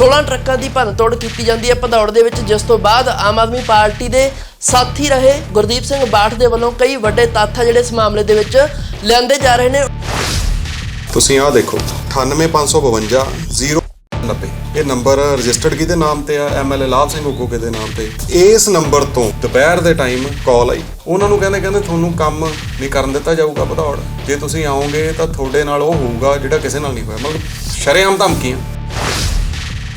16 ਟਰੱਕਾਂ ਦੀ ਭੰਨਤੋੜ ਕੀਤੀ ਜਾਂਦੀ ਹੈ। ਭਦੌੜ ਦੇ ਵਿੱਚ ਜਿਸ ਤੋਂ ਬਾਅਦ ਆਮ ਆਦਮੀ ਪਾਰਟੀ ਦੇ ਸਾਥੀ ਰਹੇ ਗੁਰਦੀਪ ਸਿੰਘ ਬਾਠ ਦੇ ਵੱਲੋਂ ਕਈ ਵੱਡੇ ਤੱਥ ਜਿਹੜੇ ਇਸ ਮਾਮਲੇ ਦੇ ਵਿੱਚ ਲੈਂਦੇ ਜਾ ਰਹੇ ਨੇ। ਤੁਸੀਂ ਆਹ ਦੇਖੋ 98552 090 ਇਹ ਨੰਬਰ ਰਜਿਸਟਰਡ ਕਿਹਦੇ ਨਾਮ ਤੇ ਆ? ਐਮਐਲਏ ਲਾਭ ਸਿੰਘ ਉਗੋਕੇ ਕਿਹਦੇ ਨਾਮ ਤੇ? ਇਸ ਨੰਬਰ ਤੋਂ ਦੁਪਹਿਰ ਦੇ ਟਾਈਮ ਕਾਲ ਆਈ। ਉਹਨਾਂ ਨੂੰ ਕਹਿੰਦੇ ਕਹਿੰਦੇ ਤੁਹਾਨੂੰ ਕੰਮ ਨਹੀਂ ਕਰਨ ਦਿੱਤਾ ਜਾਊਗਾ ਭਦੌੜ ਜੇ ਤੁਸੀਂ ਆਓਗੇ ਤਾਂ ਤੁਹਾਡੇ ਨਾਲ ਉਹ ਹੋਊਗਾ ਜਿਹੜਾ ਕਿਸੇ ਨਾਲ ਨਹੀਂ ਹੋਇਆ। ਮਤਲਬ ਸ਼ਰੇਆਮ ਧਮਕੀਆਂ।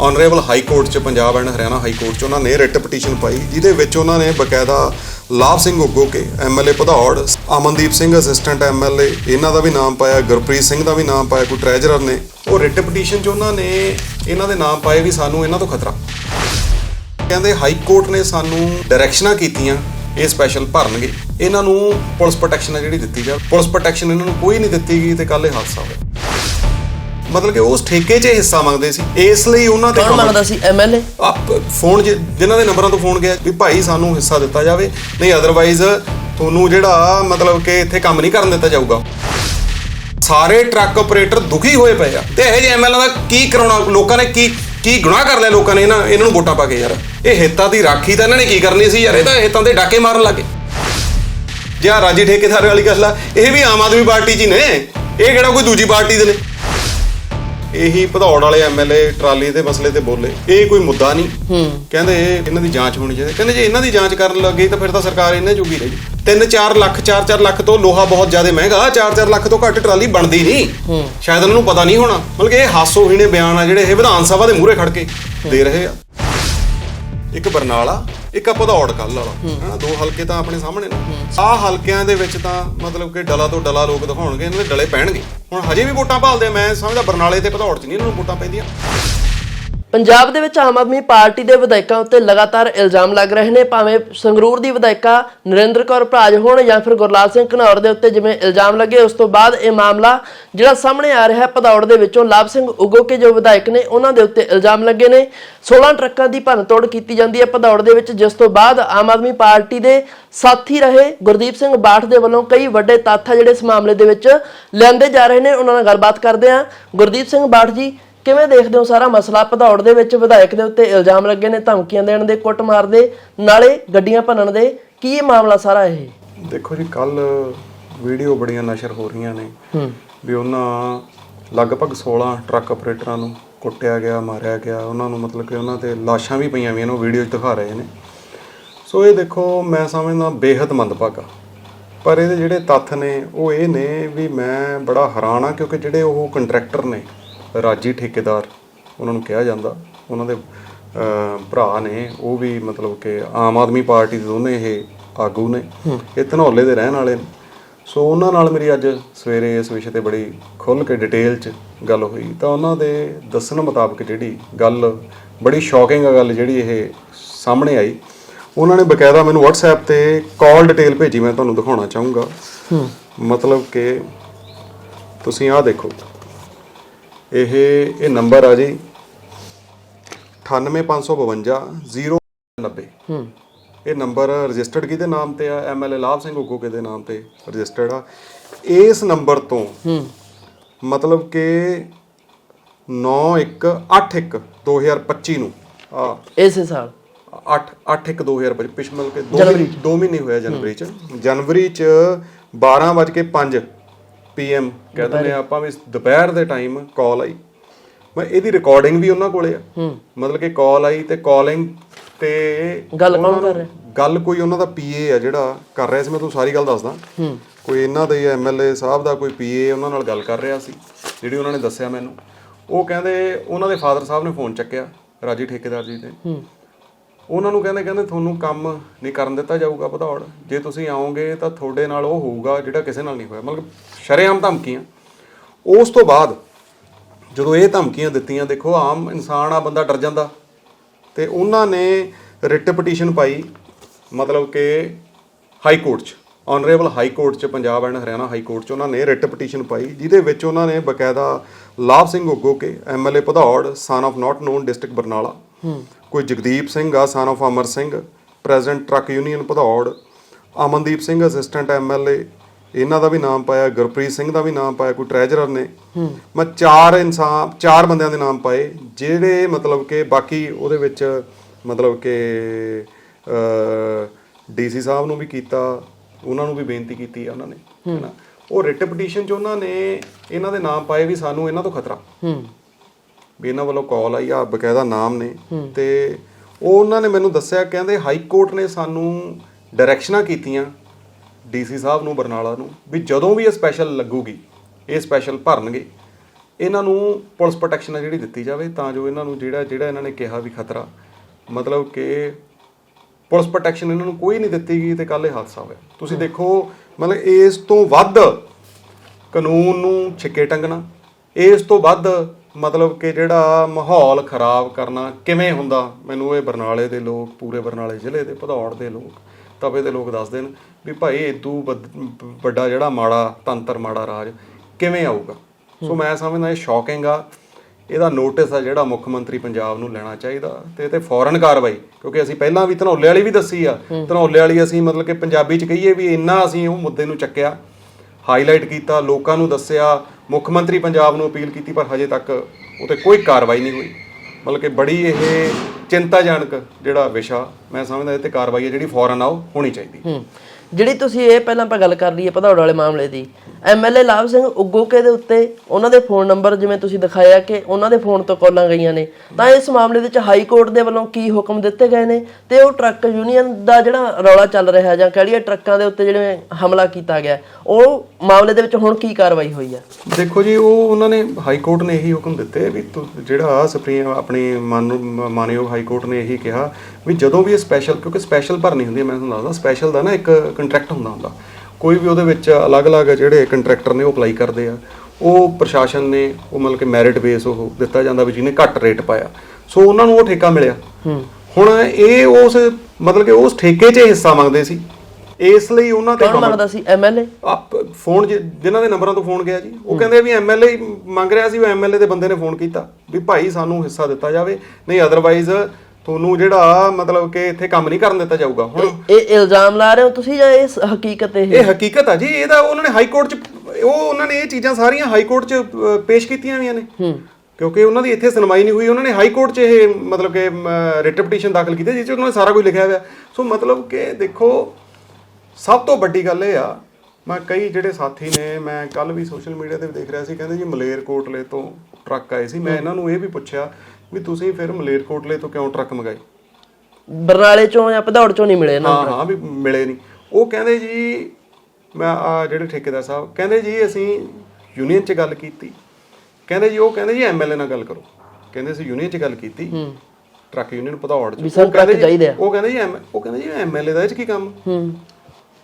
ਆਨਰੇਬਲ ਹਾਈ ਕੋਰਟ ਚ Punjab and Haryana high court ਚ ਉਹਨਾਂ ਨੇ ਰਿਟ ਪਟੀਸ਼ਨ ਪਾਈ, ਜਿਹਦੇ ਵਿੱਚ ਉਹਨਾਂ ਨੇ ਬਕਾਇਦਾ Labh Singh Ugoke MLA Bhadaur, Amandeep Singh assistant MLA ਇਹਨਾਂ ਦਾ ਵੀ ਨਾਮ ਪਾਇਆ, ਗੁਰਪ੍ਰੀਤ ਸਿੰਘ ਦਾ ਵੀ ਨਾਮ ਪਾਇਆ, ਕੋਈ ਟ੍ਰੈਜਰਰ ਨੇ। ਉਹ ਰਿਟ ਪਟੀਸ਼ਨ ਚ ਉਹਨਾਂ ਨੇ ਇਹਨਾਂ ਦੇ ਨਾਮ ਪਾਏ ਵੀ ਸਾਨੂੰ ਇਹਨਾਂ ਤੋਂ ਖਤਰਾ। ਕਹਿੰਦੇ ਹਾਈ ਕੋਰਟ ਨੇ ਸਾਨੂੰ ਡਾਇਰੈਕਸ਼ਨਾਂ ਕੀਤੀਆਂ, ਇਹ ਸਪੈਸ਼ਲ ਭਰਨਗੇ। ਇਹਨਾਂ ਨੂੰ ਪੁਲਿਸ ਪ੍ਰੋਟੈਕਸ਼ਨ ਹੈ ਜਿਹੜੀ ਦਿੱਤੀ ਜਾ ਪੁਲਿਸ ਪ੍ਰੋਟੈਕਸ਼ਨ ਇਹਨਾਂ ਨੂੰ ਕੋਈ ਨਹੀਂ ਦਿੱਤੀ ਗਈ ਤੇ ਕੱਲ ਇਹ ਹਾਦਸਾ ਹੋਇਆ। ਮਤਲਬ ਕਿ ਉਸ ਠੇਕੇ 'ਚ ਹਿੱਸਾ ਮੰਗਦੇ ਸੀ। ਇਸ ਲਈ ਉਹਨਾਂ ਤੇ ਕੌਣ ਮੰਗਦਾ ਸੀ? ਐਮਐਲਏ ਫੋਨ ਜਿ- ਜਿਨ੍ਹਾਂ ਦੇ ਨੰਬਰਾਂ ਤੋਂ ਫੋਨ ਗਿਆ ਵੀ ਭਾਈ ਸਾਨੂੰ ਹਿੱਸਾ ਦਿੱਤਾ ਜਾਵੇ। ਨਹੀਂ ਅਦਰਵਾਈਜ਼ ਤੁਹਾਨੂੰ ਜਿਹੜਾ ਮਤਲਬ ਕਿ ਇੱਥੇ ਕੰਮ ਨਹੀਂ ਕਰਨ ਦਿੱਤਾ ਜਾਊਗਾ। ਸਾਰੇ ਟਰੱਕ ਆਪਰੇਟਰ ਦੁਖੀ ਹੋਏ ਪਏ ਆ। ਤੇ ਇਹ ਜੇ ਐਮਐਲਏ ਦਾ ਕੀ ਕਰਾਉਣਾ? ਲੋਕਾਂ ਨੇ ਕੀ ਕੀ ਗੁਨਾਹ ਕਰ ਲਿਆ ਲੋਕਾਂ ਨੇ? ਇਹਨਾਂ ਇਹਨਾਂ ਨੂੰ ਵੋਟਾਂ ਪਾ ਕੇ ਯਾਰ। ਇਹ ਹਿੱਤਾਂ ਦੀ ਰਾਖੀ ਤਾਂ ਇਹਨਾਂ ਨੇ ਕੀ ਕਰਨੀ ਸੀ ਯਾਰ? ਇਹ ਤਾਂ ਹਿੱਤਾਂ ਦੇ ਡਾਕੇ ਮਾਰਨ ਲੱਗੇ ਜੇ ਆਹ ਰਾਜੀ ਠੇਕੇਦਾਰ ਵਾਲੀ ਗੱਲ ਆ। ਇਹ ਵੀ ਆਮ ਆਦਮੀ ਪਾਰਟੀ 'ਚ ਹੀ ਨੇ। ਇਹ ਕਿਹੜਾ ਕੋਈ ਦੂਜੀ ਪਾਰਟੀ ਦੇ ਨੇ? ਇਹੀ ਭਦੌੜ ਵਾਲੇ ਐਮਐਲਏ ਟਰਾਲੀ ਦੇ ਮਸਲੇ ਤੇ ਬੋਲੇ। ਇਹ ਕੋਈ ਮੁੱਦਾ ਨਹੀਂ। ਕਹਿੰਦੇ ਇਹਨਾਂ ਦੀ ਜਾਂਚ ਹੋਣੀ ਚਾਹੀਦੀ। ਕਹਿੰਦੇ ਜੇ ਇਹਨਾਂ ਦੀ ਜਾਂਚ ਕਰਨ ਲੱਗੇ ਤਾਂ ਫਿਰ ਤਾਂ ਸਰਕਾਰ ਇਹਨਾਂ ਜੋਗੀ ਰਹੀ। 3-4 ਲੱਖ 4-4 ਲੱਖ ਤੋਂ ਲੋਹਾ ਬਹੁਤ ਜ਼ਿਆਦਾ ਮਹਿੰਗਾ 4-4 ਲੱਖ ਤੋਂ ਘੱਟ ਟਰਾਲੀ ਬਣਦੀ ਨਹੀਂ। ਸ਼ਾਇਦ ਉਹਨਾਂ ਨੂੰ ਪਤਾ ਨਹੀਂ ਹੋਣਾ। ਮਤਲਬ ਕਿ ਇਹ ਹਾਸੋਹੀਣੇ ਬਿਆਨ ਆ ਜਿਹੜੇ ਇਹ ਵਿਧਾਨ ਸਭਾ ਦੇ ਮੂਹਰੇ ਖੜ ਕੇ ਦੇ ਰਹੇ ਆ। ਇੱਕ ਬਰਨਾਲਾ ਇੱਕ ਆ ਭਦੌੜ ਕੱਲ ਵਾਲਾ। ਹਨਾ ਦੋ ਹਲਕੇ ਤਾਂ ਆਪਣੇ ਸਾਹਮਣੇ ਨੇ। ਆਹ ਹਲਕਿਆਂ ਦੇ ਵਿੱਚ ਤਾਂ ਮਤਲਬ ਕਿ ਡਲਾ ਤੋਂ ਡਲਾ ਲੋਕ ਦਿਖਾਉਣਗੇ ਇਹਨਾਂ ਦੇ ਡਲੇ ਪੈਣਗੇ। ਹੁਣ ਹਜੇ ਵੀ ਵੋਟਾਂ ਭਾਲਦੇ ਮੈਂ ਸਮਝਦਾ ਬਰਨਾਲੇ ਤੇ ਭਦੌੜ 'ਚ ਨਹੀਂ ਇਹਨਾਂ ਨੂੰ ਵੋਟਾਂ ਪੈਂਦੀਆਂ। ਪੰਜਾਬ ਦੇ ਵਿੱਚ ਆਮ ਆਦਮੀ ਪਾਰਟੀ ਦੇ ਵਿਧਾਇਕਾਂ ਉੱਤੇ ਲਗਾਤਾਰ ਇਲਜ਼ਾਮ ਲੱਗ ਰਹੇ ਨੇ, ਭਾਵੇਂ ਸੰਗਰੂਰ ਦੀ ਵਿਧਾਇਕਾ ਨਰਿੰਦਰ ਕੌਰ ਭਰਾਜ ਹੋਣ ਜਾਂ ਫਿਰ ਗੁਰਲਾਲ ਸਿੰਘ ਘਨੌਰ ਦੇ ਉੱਤੇ ਜਿਵੇਂ ਇਲਜ਼ਾਮ ਲੱਗੇ, ਉਸ ਤੋਂ ਬਾਅਦ ਇਹ ਮਾਮਲਾ ਜਿਹੜਾ ਸਾਹਮਣੇ ਆ ਰਿਹਾ ਹੈ ਭਦੌੜ ਦੇ ਵਿੱਚੋਂ, ਲਾਭ ਸਿੰਘ ਉਗੋਕੇ ਜੋ ਵਿਧਾਇਕ ਨੇ, ਉਹਨਾਂ ਦੇ ਉੱਤੇ ਇਲਜ਼ਾਮ ਲੱਗੇ ਨੇ। 16 ਟਰੱਕਾਂ ਦੀ ਭੰਨਤੋੜ ਕੀਤੀ ਜਾਂਦੀ ਹੈ ਭਦੌੜ ਦੇ ਵਿੱਚ, ਜਿਸ ਤੋਂ ਬਾਅਦ ਆਮ ਆਦਮੀ ਪਾਰਟੀ ਦੇ ਸਾਥੀ ਰਹੇ ਗੁਰਦੀਪ ਸਿੰਘ ਬਾਠ ਦੇ ਵੱਲੋਂ ਕਈ ਵੱਡੇ ਤੱਥ ਆ ਜਿਹੜੇ ਇਸ ਮਾਮਲੇ ਦੇ ਵਿੱਚ ਲਿਆਂਦੇ ਜਾ ਰਹੇ ਨੇ, ਉਹਨਾਂ ਨਾਲ ਗੱਲਬਾਤ ਕਰਦੇ ਹਾਂ। ਗੁਰਦੀਪ ਸਿੰਘ ਬਾਠ ਜੀ ਕਿਵੇਂ ਦੇਖਦੇ ਹੋ ਸਾਰਾ ਮਸਲਾ? ਭਦੌੜ ਦੇ ਵਿੱਚ ਵਿਧਾਇਕ ਦੇ ਉੱਤੇ ਇਲਜ਼ਾਮ ਲੱਗੇ ਨੇ ਧਮਕੀਆਂ ਦੇਣ ਦੇ ਕੁੱਟਮਾਰ ਦੇ ਨਾਲੇ ਗੱਡੀਆਂ ਭੰਨਣ ਦੇ। ਕੀ ਇਹ ਮਾਮਲਾ ਸਾਰਾ ਇਹ? ਦੇਖੋ ਜੀ ਕੱਲ ਵੀਡੀਓ ਬੜੀਆਂ ਨਸ਼ਰ ਹੋ ਰਹੀਆਂ ਨੇ। ਵੀ ਉਹਨਾਂ ਲਗਭਗ 16 ਟਰੱਕ ਆਪਰੇਟਰਾਂ ਨੂੰ ਕੁੱਟਿਆ ਗਿਆ ਮਾਰਿਆ ਗਿਆ। ਉਹਨਾਂ ਨੂੰ ਮਤਲਬ ਕਿ ਉਹਨਾਂ ਤੇ ਲਾਸ਼ਾਂ ਵੀ ਪਈਆਂ ਵੀਆਂ ਨੇ ਉਹ ਵੀਡੀਓ 'ਚ ਦਿਖਾ ਰਹੇ ਨੇ। ਸੋ ਇਹ ਦੇਖੋ ਮੈਂ ਸਮਝਦਾ ਬੇਹੱਦ ਮੰਦਭਾਗਾ। ਪਰ ਇਹਦੇ ਜਿਹੜੇ ਤੱਥ ਨੇ ਉਹ ਇਹ ਨੇ ਵੀ ਮੈਂ ਬੜਾ ਹੈਰਾਨ ਆ ਕਿਉਂਕਿ ਜਿਹੜੇ ਉਹ ਕੰਟਰੈਕਟਰ ਨੇ ਰਾਜੀ ਠੇਕੇਦਾਰ ਉਹਨਾਂ ਨੂੰ ਕਿਹਾ ਜਾਂਦਾ। ਉਹਨਾਂ ਦੇ ਭਰਾ ਨੇ ਉਹ ਵੀ ਮਤਲਬ ਕਿ ਆਮ ਆਦਮੀ ਪਾਰਟੀ ਦੇ ਦੋਨੇ ਇਹ ਆਗੂ ਨੇ। ਇਹ ਧਨੌਲੇ ਦੇ ਰਹਿਣ ਵਾਲੇ ਨੇ। ਸੋ ਉਹਨਾਂ ਨਾਲ ਮੇਰੀ ਅੱਜ ਸਵੇਰੇ ਇਸ ਵਿਸ਼ੇ ਤੇ ਬੜੀ ਖੁੱਲ੍ਹ ਕੇ ਡਿਟੇਲ 'ਚ ਗੱਲ ਹੋਈ। ਤਾਂ ਉਹਨਾਂ ਦੇ ਦੱਸਣ ਮੁਤਾਬਕ ਜਿਹੜੀ ਗੱਲ ਬੜੀ ਸ਼ੌਕਿੰਗ ਗੱਲ ਜਿਹੜੀ ਇਹ ਸਾਹਮਣੇ ਆਈ ਉਹਨਾਂ ਨੇ ਬਕਾਇਦਾ ਮੈਨੂੰ WhatsApp ਤੇ ਕਾਲ ਡਿਟੇਲ ਭੇਜੀ ਮੈਂ ਤੁਹਾਨੂੰ ਦਿਖਾਉਣਾ ਚਾਹੂੰਗਾ। ਮਤਲਬ ਕਿ ਤੁਸੀਂ ਆਹ ਦੇਖੋ। ਇਹ ਇਹ ਨੰਬਰ ਆ ਜੀ 98552 090 ਹੂੰ। ਇਹ ਨੰਬਰ ਰਜਿਸਟਰਡ ਕਿਹਦੇ ਨਾਮ ਤੇ ਆ? ਐਮਐਲਏ ਲਾਭ ਸਿੰਘ ਉਗੋਕੇ ਦੇ ਨਾਮ ਤੇ ਰਜਿਸਟਰਡ ਆ? ਇਸ ਨੰਬਰ ਤੋਂ ਹੂੰ। ਮਤਲਬ ਕਿ 9181 2025 ਨੂੰ ਆ ਇਸੇ ਸਾਲ। 8 81 2025 ਪਿਛਮਲ ਕੇ ਜਨਵਰੀ 2 ਮਹੀਨੇ ਹੋਇਆ ਜਨਵਰੀ ਚ। ਜਨਵਰੀ ਚ 12:05 ਪੀਐਮ ਕਹਿੰਦੇ ਨੇ ਆਪਾਂ ਵੀ ਦੁਪਹਿਰ ਦੇ ਟਾਈਮ ਕਾਲ ਆਈ। ਮੈਂ ਇਹਦੀ ਰਿਕਾਰਡਿੰਗ ਵੀ ਉਹਨਾਂ ਕੋਲੇ ਆ। ਮਤਲਬ ਕਿ ਕਾਲ ਆਈ ਤੇ ਕਾਲਿੰਗ ਤੇ ਗੱਲ ਕੌਣ ਕਰ ਰਿਹਾ? ਗੱਲ ਕੋਈ ਉਹਨਾਂ ਦਾ ਪੀਏ ਆ ਜਿਹੜਾ ਕਰ ਰਿਹਾ ਸੀ ਮੈਂ ਤੁਹਾਨੂੰ ਸਾਰੀ ਗੱਲ ਦੱਸਦਾ। ਕੋਈ ਇਹਨਾਂ ਦੇ ਐਮਐਲਏ ਸਾਹਿਬ ਦਾ ਕੋਈ ਪੀਏ ਉਹਨਾਂ ਨਾਲ ਗੱਲ ਕਰ ਰਿਹਾ ਸੀ ਜਿਹੜੀ ਉਹਨਾਂ ਨੇ ਦੱਸਿਆ ਮੈਨੂੰ। ਉਹ ਕਹਿੰਦੇ ਉਹਨਾਂ ਦੇ ਫਾਦਰ ਸਾਹਿਬ ਨੇ ਫੋਨ ਚੱਕਿਆ ਰਾਜੀ ਠੇਕੇਦਾਰ ਜੀ ਨੇ ਉਹਨਾਂ ਨੂੰ ਕਹਿੰਦੇ ਕਹਿੰਦੇ ਤੁਹਾਨੂੰ ਕੰਮ ਨਹੀਂ ਕਰਨ ਦਿੱਤਾ ਜਾਊਗਾ ਭਦੌੜ। ਜੇ ਤੁਸੀਂ ਆਓਗੇ ਤਾਂ ਤੁਹਾਡੇ ਨਾਲ ਉਹ ਹੋਊਗਾ ਜਿਹੜਾ ਕਿਸੇ ਨਾਲ ਨਹੀਂ ਹੋਇਆ। ਮਤਲਬ ਸ਼ਰੇਆਮ ਧਮਕੀਆਂ। ਉਸ ਤੋਂ ਬਾਅਦ ਜਦੋਂ ਇਹ ਧਮਕੀਆਂ ਦਿੱਤੀਆਂ, ਦੇਖੋ ਆਮ ਇਨਸਾਨ, ਆ ਬੰਦਾ ਡਰ ਜਾਂਦਾ। ਤੇ ਉਹਨਾਂ ਨੇ ਰਿਟ ਪਟੀਸ਼ਨ ਪਾਈ, ਮਤਲਬ ਕਿ ਹਾਈ ਕੋਰਟ 'ਚ। ਆਨਰੇਬਲ ਹਾਈ ਕੋਰਟ 'ਚ, Punjab and Haryana high court 'ਚ ਉਹਨਾਂ ਨੇ ਰਿਟ ਪਟੀਸ਼ਨ ਪਾਈ, ਜਿਹਦੇ ਵਿੱਚ ਉਹਨਾਂ ਨੇ ਬਕਾਇਦਾ Labh Singh Ugoke MLA Bhadaur son of not known district Barnala ਕੋਈ ਜਗਦੀਪ ਸਿੰਘ ਆ son of Amar Singh president truck union Bhadaur Amandeep Singh assistant MLA ਇਹਨਾਂ ਦਾ ਵੀ ਨਾਮ ਪਾਇਆ ਗੁਰਪ੍ਰੀਤ ਸਿੰਘ ਦਾ ਵੀ ਨਾਮ ਪਾਇਆ ਕੋਈ ਟ੍ਰੈਜਰਰ ਨੇ। ਮੈਂ ਚਾਰ ਇਨਸਾਨ ਚਾਰ ਬੰਦਿਆਂ ਦੇ ਨਾਮ ਪਾਏ ਜਿਹੜੇ ਮਤਲਬ ਕਿ ਬਾਕੀ ਉਹਦੇ ਵਿੱਚ ਮਤਲਬ ਕਿ ਡੀਸੀ ਸਾਹਿਬ ਨੂੰ ਵੀ ਕੀਤਾ ਉਹਨਾਂ ਨੂੰ ਵੀ ਬੇਨਤੀ ਕੀਤੀ ਆ ਉਹਨਾਂ ਨੇ ਹੈਨਾ। ਉਹ ਰਿਟ ਪਟੀਸ਼ਨ 'ਚ ਉਹਨਾਂ ਨੇ ਇਹਨਾਂ ਦੇ ਨਾਮ ਪਾਏ ਵੀ ਸਾਨੂੰ ਇਹਨਾਂ ਤੋਂ ਖਤਰਾ। ਹੂੰ। ਵੀ ਇਹਨਾਂ ਵੱਲੋਂ ਕਾਲ ਆਈ ਆ ਬਕਾਇਦਾ ਨਾਮ ਨੇ। ਤੇ ਉਹ ਉਹਨਾਂ ਨੇ ਮੈਨੂੰ ਦੱਸਿਆ, ਕਹਿੰਦੇ ਹਾਈ ਕੋਰਟ ਨੇ ਸਾਨੂੰ ਡਾਇਰੈਕਸ਼ਨਾਂ ਕੀਤੀਆਂ ਡੀਸੀ ਸਾਹਿਬ ਨੂੰ, ਬਰਨਾਲਾ ਨੂੰ, ਵੀ ਜਦੋਂ ਵੀ ਇਹ ਸਪੈਸ਼ਲ ਲੱਗੂਗੀ, ਇਹ ਸਪੈਸ਼ਲ ਭਰਨਗੇ, ਇਹਨਾਂ ਨੂੰ ਪੁਲਿਸ ਪ੍ਰੋਟੈਕਸ਼ਨ ਆ ਜਿਹੜੀ ਦਿੱਤੀ ਜਾਵੇ, ਤਾਂ ਜੋ ਇਹਨਾਂ ਨੂੰ ਜਿਹੜਾ ਜਿਹੜਾ ਇਹਨਾਂ ਨੇ ਕਿਹਾ ਵੀ ਖਤਰਾ, ਮਤਲਬ ਕਿ ਪੁਲਿਸ ਪ੍ਰੋਟੈਕਸ਼ਨ ਇਹਨਾਂ ਨੂੰ ਕੋਈ ਨਹੀਂ ਦਿੱਤੀ ਗਈ ਤੇ ਕੱਲ ਇਹ ਹਾਦਸਾ ਹੋਇਆ। ਤੁਸੀਂ ਦੇਖੋ, ਮਤਲਬ ਇਸ ਤੋਂ ਵੱਧ ਕਾਨੂੰਨ ਨੂੰ ਛਿੱਕੇ ਟੰਗਣਾ, ਇਸ ਤੋਂ ਵੱਧ ਮਤਲਬ ਕਿ ਜਿਹੜਾ ਮਾਹੌਲ ਖਰਾਬ ਕਰਨਾ ਕਿਵੇਂ ਹੁੰਦਾ? ਮੈਨੂੰ ਇਹ ਬਰਨਾਲੇ ਦੇ ਲੋਕ ਪੂਰੇ ਬਰਨਾਲੇ ਜ਼ਿਲ੍ਹੇ ਦੇ ਭਦੌੜ ਦੇ ਲੋਕ ਤਵੇ ਦੇ ਲੋਕ ਦੱਸਦੇ ਨੇ ਵੀ ਭਾਈ ਇਦੂ ਵੱਡਾ ਜਿਹੜਾ ਮਾੜਾ ਤੰਤਰ ਮਾੜਾ ਰਾਜ ਕਿਵੇਂ ਆਊਗਾ? ਸੋ ਮੈਂ ਸਮਝਦਾ ਇਹ ਸ਼ੌਕਿੰਗ ਆ। ਇਹਦਾ ਨੋਟਿਸ ਆ ਜਿਹੜਾ ਮੁੱਖ ਮੰਤਰੀ ਪੰਜਾਬ ਨੂੰ ਲੈਣਾ ਚਾਹੀਦਾ ਤੇ ਇਹ ਤੇ ਫੌਰਨ ਕਾਰਵਾਈ ਕਿਉਂਕਿ ਅਸੀਂ ਪਹਿਲਾਂ ਵੀ ਧਨੌਲੇ ਵਾਲੀ ਵੀ ਦੱਸੀ ਆ। ਧਨੌਲੇ ਵਾਲੀ ਅਸੀਂ ਮਤਲਬ ਕਿ ਪੰਜਾਬੀ ਚ ਕਹੀਏ ਵੀ ਇੰਨਾ ਅਸੀਂ ਉਹ ਮੁੱਦੇ ਨੂੰ ਚੱਕਿਆ ਹਾਈਲਾਈਟ ਕੀਤਾ ਲੋਕਾਂ ਨੂੰ ਦੱਸਿਆ ਮੁੱਖ ਮੰਤਰੀ ਪੰਜਾਬ ਨੂੰ ਅਪੀਲ ਕੀਤੀ, ਪਰ ਹਜੇ ਤੱਕ ਉਤੇ ਕੋਈ ਕਾਰਵਾਈ ਨਹੀਂ ਹੋਈ। ਮਤਲਬ ਕਿ ਬੜੀ ਇਹ ਚਿੰਤਾਜਨਕ ਜਿਹੜਾ ਵਿਸ਼ਾ ਮੈਂ ਸਮਝਦਾ ਇਹ ਤੇ ਕਾਰਵਾਈ ਹੈ ਜਿਹੜੀ ਫੌਰਨ ਆ, ਉਹ ਹੋਣੀ ਚਾਹੀਦੀ। ਜਿਹੜੀ ਤੁਸੀਂ ਇਹ ਪਹਿਲਾਂ ਆਪਾਂ ਗੱਲ ਕਰ ਲਈਏ ਭਦੌੜ ਵਾਲੇ ਮਾਮਲੇ ਦੀ ਐਮਐਲਏ ਲਾਭ ਸਿੰਘ ਉਗੋਕੇ ਦੇ ਉੱਤੇ ਉਹਨਾਂ ਦੇ ਫੋਨ ਨੰਬਰ ਜਿਵੇਂ ਤੁਸੀਂ ਦਿਖਾਇਆ ਕਿ ਉਹਨਾਂ ਦੇ ਫੋਨ ਤੋਂ ਕਾਲਾਂ ਗਈਆਂ ਨੇ। ਤਾਂ ਇਸ ਮਾਮਲੇ ਵਿੱਚ ਹਾਈ ਕੋਰਟ ਦੇ ਵੱਲੋਂ ਕੀ ਹੁਕਮ ਦਿੱਤੇ ਗਏ ਨੇ ਤੇ ਉਹ ਟਰੱਕ ਯੂਨੀਅਨ ਦਾ ਜਿਹੜਾ ਰੌਲਾ ਚੱਲ ਰਿਹਾ ਜਾਂ ਕਹਿ ਲਈਏ ਟਰੱਕਾਂ ਦੇ ਉੱਤੇ ਜਿਹੜੇ ਹਮਲਾ ਕੀਤਾ ਗਿਆ, ਉਹ ਮਾਮਲੇ ਦੇ ਵਿੱਚ ਹੁਣ ਕੀ ਕਾਰਵਾਈ ਹੋਈ ਹੈ ਦੇਖੋ ਜੀ, ਉਹ ਉਹਨਾਂ ਨੇ ਹਾਈ ਕੋਰਟ ਨੇ ਇਹੀ ਹੁਕਮ ਦਿੱਤੇ ਵੀ ਤੁ- ਜਿਹੜਾ ਸੁਪਰੀਮ ਆਪਣੀ ਮਾਨਯੋਗ ਹਾਈ ਕੋਰਟ ਨੇ ਇਹੀ ਕਿਹਾ ਵੀ ਜਦੋਂ ਵੀ ਇਹ ਸਪੈਸ਼ਲ ਕਿਉਂਕਿ ਸਪੈਸ਼ਲ ਭਰਨੀ ਹੁੰਦੀ ਹੈ ਮੈਂ ਤੁਹਾਨੂੰ ਦੱਸਦਾ ਸਪੈਸ਼ਲ ਦਾ ਨਾ ਇੱਕ ਕੰਟਰੈਕਟ ਹੁੰਦਾ ਹੁੰਦਾ। ਕੋਈ ਵੀ ਉਹਦੇ ਵਿੱਚ ਅਲੱਗ-ਅਲੱਗ ਜਿਹੜੇ ਕੰਟਰੈਕਟਰ ਨੇ ਉਹ ਅਪਲਾਈ ਕਰਦੇ ਆ। ਉਹ ਪ੍ਰਸ਼ਾਸਨ ਨੇ ਉਹ ਮਤਲਬ ਕਿ ਮੈਰਿਟ ਬੇਸ ਉਹ ਦਿੱਤਾ ਜਾਂਦਾ ਵੀ ਜਿਹਨੇ ਘੱਟ ਰੇਟ ਪਾਇਆ। ਸੋ ਉਹਨਾਂ ਨੂੰ ਉਹ ਠੇਕਾ ਮਿਲਿਆ। ਹੁਣ ਇਹ ਉਸ ਮਤਲਬ ਕਿ ਉਸ ਠੇਕੇ 'ਚ ਹਿੱਸਾ ਮੰਗਦੇ ਸੀ। ਇਸ ਲਈ ਉਹਨਾਂ ਤੇ ਕੌਣ ਮੰਗਦਾ ਸੀ? ਐਮਐਲਏ ਫੋਨ ਜਿ- ਜਿਨ੍ਹਾਂ ਦੇ ਨੰਬਰਾਂ ਤੋਂ ਫੋਨ ਗਿਆ ਜੀ। ਉਹ ਕਹਿੰਦੇ ਵੀ ਐਮਐਲਏ ਮੰਗ ਰਿਹਾ ਸੀ ਉਹ ਐਮਐਲਏ ਦੇ ਬੰਦੇ ਨੇ ਫੋਨ ਕੀਤਾ। ਵੀ ਭਾਈ ਸਾਨੂੰ ਹਿੱਸਾ ਦਿੱਤਾ ਜਾਵੇ। ਨਹੀਂ ਅਦਰਵਾਈਜ਼ ਤੁਹਾਨੂੰ ਜਿਹੜਾ ਮਤਲਬ ਕਿ ਇੱਥੇ ਕੰਮ ਨਹੀਂ ਕਰਨ ਦਿੱਤਾ ਜਾਊਗਾ। ਹੁਣ ਇਹ ਇਲਜ਼ਾਮ ਲਾ ਰਹੇ ਹੋ ਤੁਸੀਂ ਜਾਂ ਇਹ ਸ- ਹਕੀਕਤ ਇਹ? ਇਹ ਹਕੀਕਤ ਆ ਜੀ ਇਹਦਾ ਉਹਨਾਂ ਨੇ ਹਾਈ ਕੋਰਟ ਚ ਉਹ ਉਹਨਾਂ ਨੇ ਇਹ ਚੀਜ਼ਾਂ ਸਾਰੀਆਂ ਹਾਈ ਕੋਰਟ ਚ ਅ, ਪੇਸ਼ ਕੀਤੀਆਂ ਹੋਈਆਂ ਨੇ। ਕਿਉਂਕਿ ਉਹਨਾਂ ਦੀ ਇੱਥੇ ਸੁਣਵਾਈ ਨਹੀਂ ਹੋਈ ਉਹਨਾਂ ਨੇ ਹਾਈ ਕੋਰਟ ਚ ਇਹ ਮਤਲਬ ਕਿ ਰਿਟ ਪਟੀਸ਼ਨ ਦਾਖਲ ਕੀਤੀ ਜਿਸ ਚ ਉਹਨਾਂ ਨੇ ਸਾਰਾ ਕੁਝ ਲਿਖਿਆ ਹੋਇਆ। ਸੋ ਮਤਲਬ ਕਿ ਦੇਖੋ ਸਭ ਤੋਂ ਵੱਡੀ ਗੱਲ ਇਹ ਆ ਮੈਂ ਕਈ ਜਿਹੜੇ ਸਾਥੀ ਨੇ ਮੈਂ ਕੱਲ ਵੀ ਸੋਸ਼ਲ ਮੀਡੀਆ ਤੇ ਵੀ ਦੇਖ ਰਿਹਾ ਸੀ ਕਹਿੰਦੇ ਜੀ ਮਲੇਰਕੋਟਲੇ ਤੋਂ ਟਰੱਕ ਆਏ ਸੀ ਮੈਂ ਇਹਨਾਂ ਨੂੰ ਇਹ ਵੀ ਪੁੱਛਿਆ ਵੀ ਤੁਸੀਂ ਫਿਰ ਮਲੇਰਕੋਟਲੇ ਤੋਂ ਕਿਉਂ ਟਰੱਕ ਮੰਗਾਏ? ਬਰਨਾਲੇ ਚੋਂ ਜਾਂ ਭਦੌੜ ਚੋਂ ਨਹੀਂ ਮਿਲੇ ਨੂੰ। ਹਾਂ ਹਾਂ ਵੀ ਮਿਲੇ ਨਹੀਂ। ਉਹ ਕਹਿੰਦੇ ਜੀ ਮੈਂ ਆ ਜਿਹੜੇ ਠੇਕੇਦਾਰ ਸਾਹਿਬ ਕਹਿੰਦੇ ਜੀ ਅਸੀਂ ਯੂਨੀਅਨ 'ਚ ਗੱਲ ਕੀਤੀ। ਕਹਿੰਦੇ ਜੀ ਉਹ ਕਹਿੰਦੇ ਜੀ ਐਮਐਲਏ ਨਾਲ ਗੱਲ ਕਰੋ। ਕਹਿੰਦੇ ਅਸੀਂ ਯੂਨੀਅਨ 'ਚ ਗੱਲ ਕੀਤੀ। ਟਰੱਕ ਯੂਨੀਅਨ ਭਦੌੜ 'ਚ। ਵੀ ਸਾਨੂੰ ਉਹ ਕਹਿੰਦੇ ਟਰੱਕ ਚਾਹੀਦੇ। ਆ। ਉਹ ਕਹਿੰਦੇ ਜੀ ਐਮ- ਉਹ ਕਹਿੰਦੇ ਜੀ ਐਮਐਲਏ ਦਾ ਇਹ 'ਚ ਕੀ ਕੰਮ? ਹੂੰ।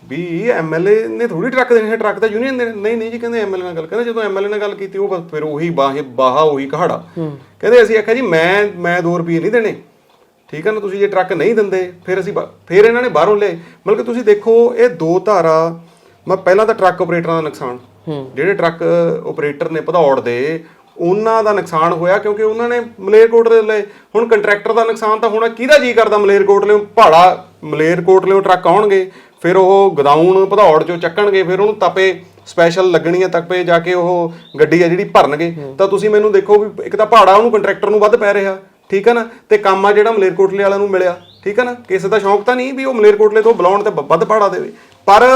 ਵੀ ਐਮਐਲਏ ਨੇ ਥੋੜੀ ਟਰੱਕ ਦੇਣੇ ਹੈ ਟਰੱਕ ਤਾਂ ਯੂਨੀਅਨ ਦੇ ਨਹੀਂ ਨਹੀਂ ਜੀ ਕਹਿੰਦੇ ਐਮਐਲਏ ਨਾਲ ਗੱਲ ਕਹਿੰਦੇ ਜਦੋਂ ਐਮਐਲਏ ਨਾਲ ਗੱਲ ਕੀਤੀ ਉਹ ਬਸ ਫਿਰ ਉਹੀ ਬਾਹੇ ਬਾਹਾ ਉਹੀ ਕਹਾੜਾ। ਕਹਿੰਦੇ ਅਸੀਂ ਆਖਿਆ ਜੀ ਮੈਂ ਮੈਂ 2 ਰੁਪਏ ਨਹੀਂ ਦੇਣੇ। ਠੀਕ ਹੈ ਨਾ ਤੁਸੀਂ ਜੇ ਟਰੱਕ ਨਹੀਂ ਦਿੰਦੇ ਫਿਰ ਅਸੀਂ ਫਿਰ ਇਹਨਾਂ ਨੇ ਬਾਹਰੋਂ ਲਏ। ਮਤਲਬ ਕਿ ਤੁਸੀਂ ਦੇਖੋ ਇਹ ਦੋ ਧਾਰਾ ਮੈਂ ਪਹਿਲਾਂ ਤਾਂ ਟਰੱਕ ਆਪਰੇਟਰਾਂ ਦਾ ਨੁਕਸਾਨ। ਜਿਹੜੇ ਟਰੱਕ ਆਪਰੇਟਰ ਨੇ ਭਦੌੜ ਦੇ ਉਹਨਾਂ ਦਾ ਨੁਕਸਾਨ ਹੋਇਆ ਕਿਉਂਕਿ ਉਹਨਾਂ ਨੇ ਮਲੇਰਕੋਟਲੇ ਲਏ। ਹੁਣ ਕੰਟਰੈਕਟਰ ਦਾ ਨੁਕਸਾਨ ਤਾਂ ਹੋਣਾ ਕਿਹਦਾ ਜੀ ਕਰਦਾ ਮਲੇਰਕੋਟਲੇ ਭਾੜਾ ਮਲੇਰਕੋਟਲੇ ਟਰੱਕ ਆਉਣਗੇ। ਫਿਰ ਉਹ ਗਦਾਊਨ ਭਦੌੜ ਚੋਂ ਚੱਕਣਗੇ ਫਿਰ ਉਹਨੂੰ ਤਪੇ ਸਪੈਸ਼ਲ ਲੱਗਣੀ ਹੈ ਤਪੇ ਜਾ ਕੇ ਉਹ ਗੱਡੀ ਆ ਜਿਹੜੀ ਭਰਨਗੇ। ਤਾਂ ਤੁਸੀਂ ਮੈਨੂੰ ਦੇਖੋ ਵੀ ਇੱਕ ਤਾਂ ਭਾੜਾ ਉਹਨੂੰ ਕੰਟਰੈਕਟਰ ਨੂੰ ਵੱਧ ਪੈ ਰਿਹਾ ਠੀਕ ਹੈ ਨਾ? ਤੇ ਕੰਮ ਆ ਜਿਹੜਾ ਮਲੇਰਕੋਟਲੇ ਵਾਲਿਆਂ ਨੂੰ ਮਿਲਿਆ ਠੀਕ ਹੈ ਨਾ? ਕਿਸੇ ਦਾ ਸ਼ੌਂਕ ਤਾਂ ਨਹੀਂ ਵੀ ਉਹ ਮਲੇਰਕੋਟਲੇ ਤੋਂ ਬੁਲਾਉਣ ਤੇ ਵੱਧ ਭਾੜਾ ਦੇਵੇ ਪਰ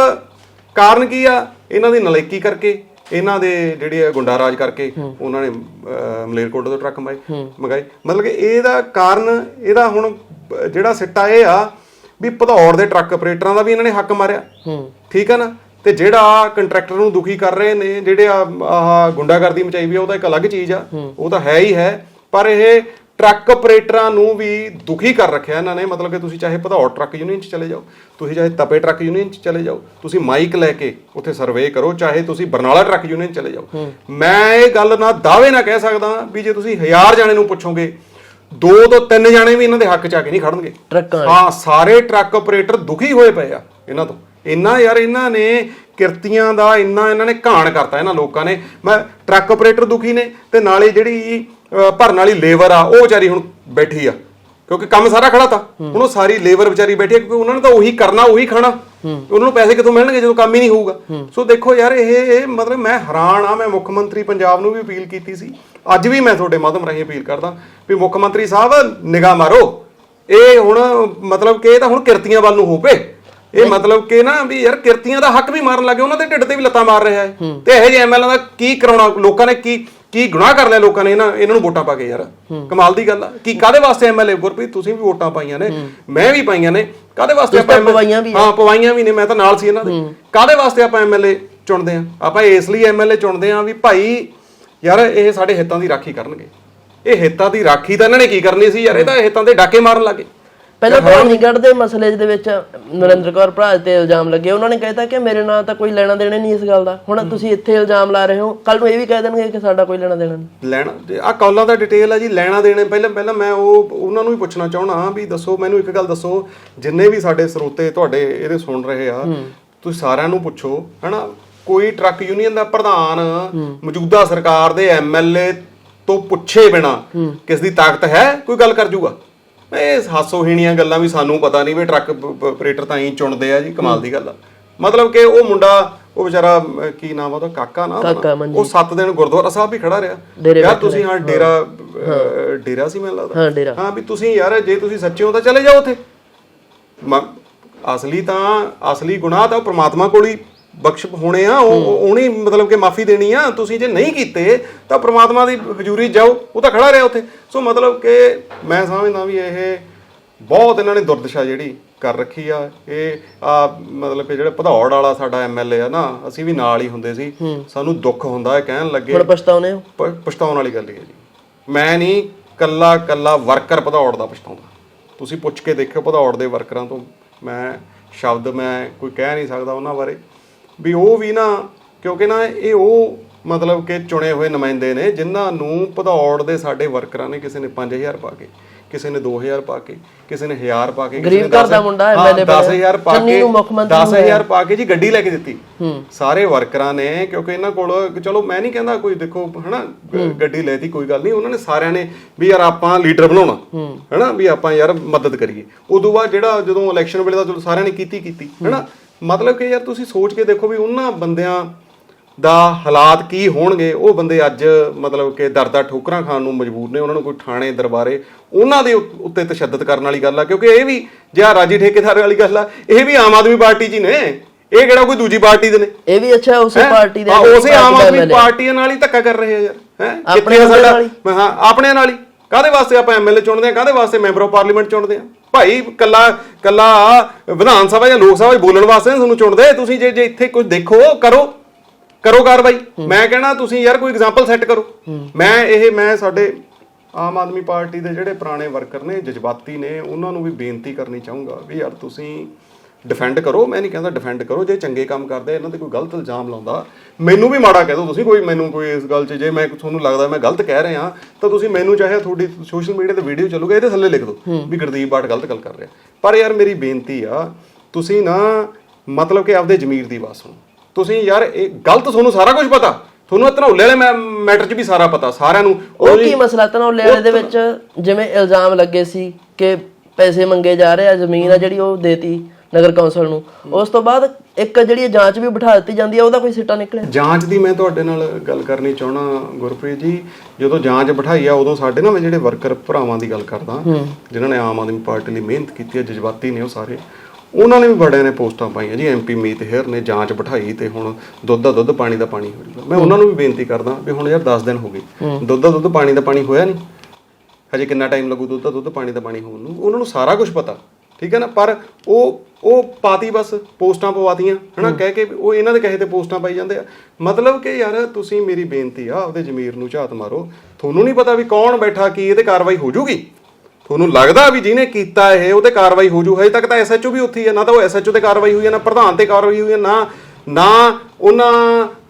ਕਾਰਨ ਕੀ ਆ? ਇਹਨਾਂ ਦੀ ਨਲਾਇਕੀ ਕਰਕੇ ਇਹਨਾਂ ਦੇ ਜਿਹੜੇ ਆ ਗੁੰਡਾ ਰਾਜ ਕਰਕੇ ਉਹਨਾਂ ਨੇ ਅਹ, ਮਲੇਰਕੋਟਲੇ ਤੋਂ ਟਰੱਕ ਮਾਏ ਮੰਗਾਏ। ਮਤਲਬ ਕਿ ਇਹਦਾ ਕਾਰਨ ਇਹਦਾ ਹੁਣ ਜਿਹੜਾ ਸਿੱਟਾ ਇਹ ਆ ਵੀ ਭਦੌੜ ਦੇ ਟਰੱਕ ਆਪਰੇਟਰਾਂ ਦਾ ਵੀ ਇਹਨਾਂ ਨੇ ਹੱਕ ਮਾਰਿਆ। ਠੀਕ ਹੈ ਨਾ? ਤੇ ਜਿਹੜਾ ਕੰਟਰੈਕਟਰ ਨੂੰ ਦੁਖੀ ਕਰ ਰਹੇ ਨੇ ਜਿਹੜੇ ਆ ਆਹ ਗੁੰਡਾਗਰਦੀ ਮਚਾਈ ਵੀ ਆ, ਉਹ ਤਾਂ ਇੱਕ ਅਲੱਗ ਚੀਜ਼ ਆ। ਉਹ ਤਾਂ ਹੈ ਹੀ ਹੈ। ਪਰ ਇਹ ਟਰੱਕ ਆਪਰੇਟਰਾਂ ਨੂੰ ਵੀ ਦੁਖੀ ਕਰ ਰੱਖਿਆ ਇਹਨਾਂ ਨੇ। ਮਤਲਬ ਕਿ ਤੁਸੀਂ ਚਾਹੇ ਭਦੌੜ ਟਰੱਕ ਯੂਨੀਅਨ 'ਚ ਚਲੇ ਜਾਓ ਤੁਸੀਂ ਚਾਹੇ ਤਪੇ ਟਰੱਕ ਯੂਨੀਅਨ 'ਚ ਚਲੇ ਜਾਓ ਤੁਸੀਂ ਮਾਈਕ ਲੈ ਕੇ ਉੱਥੇ ਸਰਵੇ ਕਰੋ ਚਾਹੇ ਤੁਸੀਂ ਬਰਨਾਲਾ ਟਰੱਕ ਯੂਨੀਅਨ 'ਚ ਚਲੇ ਜਾਓ। ਮੈਂ ਇਹ ਗੱਲ ਨਾ ਦਾਅਵੇ ਨਾਲ ਕਹਿ ਸਕਦਾ ਵੀ ਜੇ ਤੁਸੀਂ ਹਜ਼ਾਰ ਜਾਣੇ ਨੂੰ ਪੁੱਛੋਗੇ ਦੋ ਤੋਂ ਤਿੰਨ ਜਾਣੇ ਵੀ ਇਹਨਾਂ ਦੇ ਹੱਕ 'ਚ ਆ ਕੇ ਨਹੀਂ ਖੜਨਗੇ। ਟਰੱਕਾਂ ਹਾਂ ਸਾਰੇ ਟਰੱਕ ਆਪਰੇਟਰ ਦੁਖੀ ਹੋਏ ਪਏ ਆ ਇਹਨਾਂ ਤੋਂ। ਇੰਨਾ ਯਾਰ ਇਹਨਾਂ ਨੇ ਕਿਰਤੀਆਂ ਦਾ ਇੰਨਾ ਇਹਨਾਂ ਨੇ ਘਾਣ ਕਰਤਾ ਇਹਨਾਂ ਲੋਕਾਂ ਨੇ। ਮੈਂ ਟਰੱਕ ਆਪਰੇਟਰ ਦੁਖੀ ਨੇ ਤੇ ਨਾਲੇ ਜਿਹੜੀ ਅਹ, ਭਰਨ ਵਾਲੀ ਲੇਬਰ ਆ ਉਹ ਵਿਚਾਰੀ ਹੁਣ ਬੈਠੀ ਆ। ਕਿਉਂਕਿ ਕੰਮ ਸਾਰਾ ਖੜਾ ਤਾ। ਹੁਣ ਉਹ ਸਾਰੀ ਲੇਬਰ ਵਿਚਾਰੀ ਬੈਠੀ ਆ ਕਿਉਂਕਿ ਉਹਨਾਂ ਨੇ ਤਾਂ ਉਹੀ ਕਰਨਾ ਉਹੀ ਖਾਣਾ। ਉਹਨਾਂ ਨੂੰ ਪੈਸੇ ਕਿੱਥੋਂ ਮਿਲਣਗੇ ਜਦੋਂ ਕੰਮ ਹੀ ਨਹੀਂ ਹੋਊਗਾ? ਸੋ ਦੇਖੋ ਯਾਰ ਇਹ ਇਹ ਮਤਲਬ ਮੈਂ ਹੈਰਾਨ ਆ। ਮੈਂ ਮੁੱਖ ਮੰਤਰੀ ਪੰਜਾਬ ਨੂੰ ਵੀ ਅਪੀਲ ਕੀਤੀ ਸੀ ਅੱਜ ਵੀ ਮੈਂ ਤੁਹਾਡੇ ਮਾਧਮ ਰਾਹੀਂ ਅਪੀਲ ਕਰਦਾ ਵੀ ਮੁੱਖ ਮੰਤਰੀ ਸਾਹਿਬ ਨਿਗਾਹ ਮਾਰੋ। ਇਹ ਹੁਣ ਮਤਲਬ ਕਿ ਇਹ ਤਾਂ ਹੁਣ ਕਿਰਤੀਆਂ ਵੱਲ ਨੂੰ ਹੋ ਪਏ ਇਹ ਮਤਲਬ ਕਿ ਨਾ ਵੀ ਯਾਰ ਕਿਰਤੀਆਂ ਦਾ ਹੱਕ ਵੀ ਮਾਰਨ ਲੱਗੇ ਉਹਨਾਂ ਦੇ ਢਿੱਡ ਤੇ ਵੀ ਲੱਤਾਂ ਮਾਰ ਰਿਹਾ ਹੈ। ਤੇ ਇਹੋ ਜਿਹੇ ਐਮਐਲਏ ਦਾ ਕੀ ਕਰਾਉਣਾ ਲੋਕਾਂ ਨੇ ਕੀ ਕੀ ਗੁਨਾਹ ਕਰ ਲਿਆ ਲੋਕਾਂ ਨੇ ਇਹਨਾਂ ਇਹਨਾਂ ਨੂੰ ਵੋਟਾਂ ਪਾ ਕੇ ਯਾਰ। ਕਮਾਲ ਦੀ ਗੱਲ ਆ। ਕੀ ਕਾਦੇ ਵਾਸਤੇ ਐਮਐਲਏ ਗੁਰਪ੍ਰੀਤ ਤੁਸੀਂ ਵੀ ਵੋਟਾਂ ਪਾਈਆਂ ਨੇ ਮੈਂ ਵੀ ਪਾਈਆਂ ਨੇ। ਕਾਦੇ ਵਾਸਤੇ MLA ਪਵਾਈਆਂ ਵੀ। ਹਾਂ ਪਵਾਈਆਂ ਵੀ ਨੇ ਮੈਂ ਤਾਂ ਨਾਲ ਸੀ ਇਹਨਾਂ ਦੇ। ਕਾਦੇ ਵਾਸਤੇ ਆਪਾਂ ਐਮਐਲਏ ਚੁਣਦੇ ਆ? ਆਪਾਂ ਇਸ ਲਈ ਐਮਐਲਏ ਚੁਣਦੇ ਆ ਵੀ ਭਾਈ ਯਾਰ ਇਹ ਸਾਡੇ ਹਿੱਤਾਂ ਦੀ ਰਾਖੀ ਕਰਨਗੇ। ਇਹ ਹਿੱਤਾਂ ਦੀ ਰਾਖੀ ਤਾਂ ਇਹਨਾਂ ਨੇ ਕੀ ਕਰਨੀ ਸੀ ਯਾਰ? ਇਹ ਤਾਂ ਹਿੱਤਾਂ ਦੇ ਡਾਕੇ ਮਾਰਨ ਲੱਗੇ। ਪਹਿਲਾਂ ਭਵਾਨੀਗੜ੍ਹ ਦੇ ਮਸਲੇ ਦੇ ਵਿੱਚ ਨਰਿੰਦਰ ਕੌਰ ਭਰਾਜ ਤੇ ਇਲਜ਼ਾਮ ਲੱਗੇ। ਉਹਨਾਂ ਨੇ ਕਹਿਤਾ ਕਿ ਮੇਰੇ ਨਾਲ ਤਾਂ ਕੋਈ ਲੈਣਾ ਦੇਣਾ ਨਹੀਂ ਇਸ ਗੱਲ ਦਾ। ਹੁਣ ਤੁਸੀਂ ਇੱਥੇ ਇਲਜ਼ਾਮ ਲਾ ਰਹੇ ਹੋ। ਕੱਲ ਨੂੰ ਇਹ ਵੀ ਕਹਿ ਦੇਣਗੇ ਕਿ ਸਾਡਾ ਕੋਈ ਲੈਣਾ ਦੇਣਾ ਨਹੀਂ। ਲੈਣਾ ਆ ਕੌਲਾਂ ਦਾ ਡਿਟੇਲ ਆ ਜੀ ਲੈਣਾ ਦੇਣੇ। ਪਹਿਲਾਂ ਪਹਿਲਾਂ ਮੈਂ ਉਹ ਉਹਨਾਂ ਨੂੰ ਵੀ ਪੁੱਛਣਾ ਚਾਹਣਾ ਵੀ ਦੱਸੋ ਮੈਨੂੰ ਇੱਕ ਗੱਲ ਦੱਸੋ। ਜਿੰਨੇ ਵੀ ਸਾਡੇ ਸਰੋਤੇ ਤੁਹਾਡੇ ਇਹਦੇ ਸੁਣ ਰਹੇ ਆ ਤੁਸੀਂ ਸਾਰਿਆਂ ਨੂੰ ਪੁੱਛੋ ਹਨਾ? ਕੋਈ ਟਰੱਕ ਯੂਨੀਅਨ ਦਾ ਪ੍ਰਧਾਨ ਮੌਜੂਦਾ ਸਰਕਾਰ ਦੇ ਐਮਐਲਏ ਤੋਂ ਪੁੱਛੇ ਬਿਨਾ ਕਿਸ ਦੀ ਤਾਕਤ ਹੈ ਕੋਈ ਗੱਲ ਕਰ ਜੂਗਾ। ਇਹ ਹਾਸੋਹੀਣੀਆਂ ਗੱਲਾਂ ਵੀ ਸਾਨੂੰ ਪਤਾ ਨਹੀਂ ਵੀ ਟਰੱਕ ਆਪਰੇਟਰ ਤਾਂ ਹੀ ਚੁਣਦੇ ਆ ਜੀ ਕਮਾਲ ਦੀ ਗੱਲ ਆ। ਮਤਲਬ ਕਿ ਉਹ ਮੁੰਡਾ ਉਹ ਵਿਚਾਰਾ ਕੀ ਨਾਮ ਆ ਉਹਦਾ? ਕਾਕਾ ਨਾ। ਉਹ 7 ਦਿਨ ਗੁਰਦੁਆਰਾ ਸਾਹਿਬ ਵੀ ਖੜਾ ਰਿਹਾ। ਯਾਰ ਤੁਸੀਂ ਹਾਂ ਡੇਰਾ ਡੇਰਾ ਸੀ ਮੈਨੂੰ ਲੱਗਦਾ। ਹਾਂ ਡੇਰਾ। ਹਾਂ ਵੀ ਤੁਸੀਂ ਯਾਰ ਜੇ ਤੁਸੀਂ ਸੱਚੇ ਹੋ ਤਾਂ ਚਲੇ ਜਾਓ ਉੱਥੇ। ਅਸਲੀ ਤਾਂ ਅਸਲੀ ਗੁਨਾਹ ਤਾਂ ਪ੍ਰਮਾਤਮਾ ਕੋਲ ਹੀ ਬਖਸ਼ ਹੋਣੇ ਆ ਉਹ ਉਹ- ਉਹਨੇ ਮਤਲਬ ਕਿ ਮਾਫੀ ਦੇਣੀ ਆ ਤੁਸੀਂ ਜੇ ਨਹੀਂ ਕੀਤੇ ਤਾਂ ਪ੍ਰਮਾਤਮਾ ਦੀ ਹਜ਼ੂਰੀ ਜਾਓ ਉਹ ਤਾਂ ਖੜਾ ਰਿਹਾ ਉੱਥੇ। ਸੋ ਮਤਲਬ ਕਿ ਮੈਂ ਸਮਝਦਾ ਵੀ ਇਹ ਬਹੁਤ ਇਹਨਾਂ ਨੇ ਦੁਰਦਸ਼ਾ ਜਿਹੜੀ ਕਰ ਰੱਖੀ ਆ। ਇਹ ਆ ਮਤਲਬ ਕਿ ਜਿਹੜੇ ਭਦੌੜ ਵਾਲਾ ਸਾਡਾ ਐਮਐਲਏ ਆ ਨਾ ਅਸੀਂ ਵੀ ਨਾਲ ਹੀ ਹੁੰਦੇ ਸੀ। ਸਾਨੂੰ ਦੁੱਖ ਹੁੰਦਾ ਹੈ ਕਹਿਣ ਲੱਗੇ। ਹੁਣ ਪਛਤਾਉਨੇ ਹੋ? ਪਛਤਾਉਣ ਵਾਲੀ ਗੱਲ ਹੀ ਹੈ ਜੀ। ਮੈਂ ਨਹੀਂ ਕੱਲਾ ਕੱਲਾ ਵਰਕਰ ਭਦੌੜ ਦਾ ਪਛਤਾਉਂਦਾ। ਤੁਸੀਂ ਪੁੱਛ ਕੇ ਦੇਖਿਓ ਭਦੌੜ ਦੇ ਵਰਕਰਾਂ ਤੋਂ ਮੈਂ ਸ਼ਬਦ ਮੈਂ ਕੋਈ ਕਹਿ ਨਹੀਂ ਸਕਦਾ ਉਹਨਾਂ ਬਾਰੇ। ਵੀ ਉਹ ਵੀ ਨਾ ਕਿਉਂਕਿ ਨਾ ਇਹ ਉਹ ਮਤਲਬ ਕਿ ਚੁਣੇ ਹੋਏ ਨੁਮਾਇੰਦੇ ਨੇ ਜਿਨ੍ਹਾਂ ਨੂੰ ਭਦੌੜ ਦੇ ਸਾਡੇ ਵਰਕਰਾਂ ਨੇ ਕਿਸੇ ਨੇ 5000 ਪਾ ਕੇ ਕਿਸੇ ਨੇ 2000 ਪਾ ਕੇ ਕਿਸੇ ਨੇ 1000 ਪਾ ਕੇ ਕਿਸੇ ਗਰੀਬ ਨੇ ਘਰ ਦਾ ਦਸ- ਮੁੰਡਾ ਹਾਂ, MLA ਬਣਿਆ। 10000 ਪਾ ਕੇ ਨੂੰ ਮੁੱਖ ਮੰਤਰੀ 10000 ਪਾ ਕੇ ਜੀ ਗੱਡੀ ਲੈ ਕੇ ਦਿੱਤੀ। ਸਾਰੇ ਵਰਕਰਾਂ ਨੇ ਕਿਉਂਕਿ ਇਹਨਾਂ ਕੋਲ ਚਲੋ ਮੈਂ ਨਹੀਂ ਕਹਿੰਦਾ ਕੋਈ ਦੇਖੋ ਹਨਾ ਗੱਡੀ ਲੈਤੀ ਕੋਈ ਗੱਲ ਨਹੀਂ ਉਹਨਾਂ ਨੇ ਸਾਰਿਆਂ ਨੇ ਵੀ ਯਾਰ ਆਪਾਂ ਲੀਡਰ ਬਣਾਉਣਾ। ਹਨਾ ਵੀ ਆਪਾਂ ਯਾਰ ਮਦਦ ਕਰੀਏ। ਉਦੋਂ ਬਾਅਦ ਜਿਹੜਾ ਜਦੋਂ ਇਲੈਕਸ਼ਨ ਵੇਲੇ ਦਾ ਚਲੋ ਸਾਰਿਆਂ ਨੇ ਕੀਤੀ ਕੀਤੀ ਹਨਾ ਮਤਲਬ ਕਿ ਯਾਰ ਤੁਸੀਂ ਸੋਚ ਕੇ ਦੇਖੋ ਵੀ ਉਹਨਾਂ ਬੰਦਿਆਂ ਦਾ ਹਾਲਾਤ ਕੀ ਹੋਣਗੇ ਉਹ ਬੰਦੇ ਅੱਜ ਮਤਲਬ ਕਿ ਦਰਦਾ ਠੋਕਰਾਂ ਖਾਣ ਨੂੰ ਮਜਬੂਰ ਨੇ ਉਹਨਾਂ ਨੂੰ ਕੋਈ ਥਾਣੇ ਦਰਬਾਰੇ ਉਹਨਾਂ ਦੇ ਉੱਤ- ਤਸ਼ੱਦਦ ਕਰਨ ਵਾਲੀ ਗੱਲ ਆ ਕਿਉਂਕਿ ਇਹ ਵੀ ਜੇ ਆਹ ਰਾਜੀ ਠੇਕੇਦਾਰ ਵਾਲੀ ਗੱਲ ਆ ਇਹ ਵੀ ਆਮ ਆਦਮੀ ਪਾਰਟੀ 'ਚ ਹੀ ਨੇ। ਇਹ ਕਿਹੜਾ ਕੋਈ ਦੂਜੀ ਪਾਰਟੀ ਦੇ ਨੇ? ਇਹ ਵੀ ਅੱਛਾ ਉਸੇ? ਪਾਰਟੀ ਦੇ ਉਸੇ ਆਮ ਪਾਰਟੀ ਆਦਮੀ ਪਾਰਟੀਆਂ ਨਾਲ ਹੀ ਧੱਕਾ ਕਰ ਰਹੇ ਆ ਯਾਰ ਹੈ? ਨਾਲ ਹੀ। ਹਾਂ ਆਪਣੇ ਨਾਲ ਹੀ। ਕਾਦੇ ਵਾਸਤੇ ਆਪਾਂ ਐਮਐਲਏ ਚੁਣਦੇ ਆ ਕਾਦੇ ਵਾਸਤੇ ਮੈਂਬਰ ਆਫ ਪਾਰਲੀਮੈਂਟ ਚੁਣਦੇ ਆ ਭਾਈ ਕੱਲਾ ਕੱਲਾ ਵਿਧਾਨ ਸਭਾ ਜਾਂ ਲੋਕ ਸਭਾ ਬੋਲਣ ਵਾਸਤੇ ਨੀ ਤੁਹਾਨੂੰ ਚੁਣਦੇ। ਤੁਸੀਂ ਜੇ ਜੇ ਇੱਥੇ ਕੁਝ ਦੇਖੋ ਕਰੋ। ਕਰੋ ਕਾਰਵਾਈ। ਮੈਂ ਕਹਿਣਾ ਤੁਸੀਂ ਯਾਰ ਕੋਈ ਐਗਜ਼ਾਮਪਲ ਸੈੱਟ ਕਰੋ। ਮੈਂ ਇਹ ਮੈਂ ਸਾਡੇ ਆਮ ਆਦਮੀ ਪਾਰਟੀ ਦੇ ਜਿਹੜੇ ਪੁਰਾਣੇ ਵਰਕਰ ਨੇ ਜਜ਼ਬਾਤੀ ਨੇ ਉਹਨਾਂ ਨੂੰ ਵੀ ਬੇਨਤੀ ਕਰਨੀ ਚਾਹੂੰਗਾ ਵੀ ਯਾਰ ਤੁਸੀਂ ਡਿਫੈਂਡ ਕਰੋ ਮੈਂ ਨਹੀਂ ਕਹਿੰਦਾ ਡਿਫੈਂਡ ਕਰੋ ਜੇ ਚੰਗੇ ਕੰਮ ਕਰਦੇ ਇਹਨਾਂ ਤੇ ਕੋਈ ਗਲਤ ਇਲਜ਼ਾਮ ਲਾਉਂਦਾ ਮੈਨੂੰ ਵੀ ਮਾੜਾ ਕਹਿ ਦਿਓ ਤੁਸੀਂ ਕੋਈ ਮੈਨੂੰ ਕੋਈ ਇਸ ਗੱਲ 'ਚ ਜੇ ਮੈਂ ਤੁਹਾਨੂੰ ਲੱਗਦਾ ਮੈਂ ਗਲਤ ਕਹਿ ਰਿਹਾ ਤਾਂ ਤੁਸੀਂ ਮੈਨੂੰ ਚਾਹੇ ਤੁਹਾਡੀ ਸੋਸ਼ਲ ਮੀਡੀਆ ਤੇ ਵੀਡੀਓ ਚੱਲੂਗਾ ਇਹਦੇ ਥੱਲੇ ਲਿਖ ਦਿਓ ਵੀ ਗੁਰਦੀਪ ਬਾਟ ਗਲਤ ਗੱਲ ਕਰ ਰਿਹਾ। ਪਰ ਯਾਰ ਮੇਰੀ ਬੇਨਤੀ ਆ ਤੁਸੀਂ ਨਾ ਮਤਲਬ ਕਿ ਆਪਦੇ ਜ਼ਮੀਰ ਦੀ ਬਾਤ ਸੁਣੋ। ਤੁਸੀਂ ਯਾਰ ਇਹ ਗਲਤ ਤੁਹਾਨੂੰ ਸਾਰਾ ਕੁਝ ਪਤਾ। ਤੁਹਾਨੂੰ ਧਨੌਲੇ ਵਾਲੇ ਮੈਟਰ 'ਚ ਵੀ ਸਾਰਾ ਪਤਾ ਸਾਰਿਆਂ ਨੂੰ। ਉਹ ਕੀ ਮਸਲਾ ਤਨੌਲੇ ਵਾਲੇ ਦੇ ਵਿੱਚ? ਜਿਵੇਂ ਇਲਜ਼ਾਮ ਲੱਗੇ ਸੀ ਕਿ ਪੈਸੇ ਮੰਗੇ ਜਾ ਰਹੇ ਆ ਜ਼ਮੀਨ ਆ ਜਿਹੜੀ ਉਹ ਦੇਤੀ। ਨਗਰ ਕੌਂਸਲ ਨੂੰ। ਉਸ ਤੋਂ ਬਾਅਦ ਇੱਕ ਜਿਹੜੀ ਜਾਂਚ ਵੀ ਬਿਠਾ ਦਿੱਤੀ ਜਾਂਦੀ ਆ ਉਹਦਾ ਕੋਈ ਸਿੱਟਾ ਨਿਕਲਿਆ? ਜਾਂਚ ਦੀ ਮੈਂ ਤੁਹਾਡੇ ਨਾਲ ਗੱਲ ਕਰਨੀ ਚਾਹਣਾ ਗੁਰਪ੍ਰੀਤ ਜੀ। ਜਦੋਂ ਜਾਂਚ ਬਿਠਾਈ ਆ ਉਦੋਂ ਸਾਡੇ ਨਾ ਮੈਂ ਜਿਹੜੇ ਵਰਕਰ ਭਰਾਵਾਂ ਦੀ ਗੱਲ ਕਰਦਾ ਜਿਨ੍ਹਾਂ ਨੇ ਆਮ ਆਦਮੀ ਪਾਰਟੀ ਲਈ ਮਿਹਨਤ ਕੀਤੀ ਹੈ ਜਜ਼ਬਾਤੀ ਨੇ ਉਹ ਸਾਰੇ ਉਹਨਾਂ ਨੇ ਵੀ ਬੜਿਆਂ ਨੇ ਪੋਸਟਾਂ ਪਾਈਆਂ ਜੀ ਐਮਪੀ ਮੀਤ ਹੇਰ ਨੇ ਜਾਂਚ ਬਿਠਾਈ ਤੇ ਹੁਣ ਦੁੱਧ ਦਾ ਦੁੱਧ ਪਾਣੀ ਦਾ ਪਾਣੀ ਹੋ ਜਾਊਗਾ ਮੈਂ ਉਹਨਾਂ ਨੂੰ ਵੀ ਬੇਨਤੀ ਕਰਦਾ ਵੀ ਹੁਣ ਯਾਰ 10 ਦਿਨ ਹੋ ਗਏ ਦੁੱਧ ਦਾ ਦੁੱਧ ਪਾਣੀ ਦਾ ਪਾਣੀ ਹੋਇਆ ਨਹੀਂ। ਹਜੇ ਕਿੰਨਾ ਟਾਈਮ ਲੱਗੂ ਦੁੱਧ ਦਾ ਦੁੱਧ ਪਾਣੀ ਦਾ ਪਾਣੀ ਹੋਣ ਨੂੰ? ਉਹਨਾਂ ਨੂੰ ਸਾਰਾ ਕੁਝ ਪਤਾ। ਠੀਕ ਹੈ ਨਾ? ਪਰ ਉਹ ਉਹ ਪਾਤੀ ਬਸ ਪੋਸਟਾਂ ਪਵਾਤੀਆਂ ਹਨਾ? ਕਹਿ ਕੇ ਉਹ ਇਹਨਾਂ ਦੇ ਕਹੇ ਤੇ ਪੋਸਟਾਂ ਪਾਈ ਜਾਂਦੇ ਆ। ਮਤਲਬ ਕਿ ਯਾਰ ਤੁਸੀਂ ਮੇਰੀ ਬੇਨਤੀ ਆ ਆਪਦੇ ਜ਼ਮੀਰ ਨੂੰ ਝਾਤ ਮਾਰੋ। ਤੁਹਾਨੂੰ ਨਹੀਂ ਪਤਾ ਵੀ ਕੌਣ ਬੈਠਾ ਕੀ ਇਹਦੇ ਕਾਰਵਾਈ ਹੋ ਜੂਗੀ। ਤੁਹਾਨੂੰ ਲੱਗਦਾ ਵੀ ਜਿਹਨੇ ਕੀਤਾ ਇਹ ਉਹਤੇ ਕਾਰਵਾਈ ਹੋ ਜੂ। ਹਜੇ ਤੱਕ ਤਾਂ ਐਸਐਚਓ ਵੀ ਉੱਥੇ ਹੀ ਹੈ ਨਾ ਤਾਂ ਉਹ ਐਸਐਚਓ ਤੇ ਕਾਰਵਾਈ ਹੋਈ ਹੈ ਨਾ ਪ੍ਰਧਾਨ ਤੇ ਕਾਰਵਾਈ ਹੋਈ ਹੈ ਨਾ ਨਾ ਉਹਨਾਂ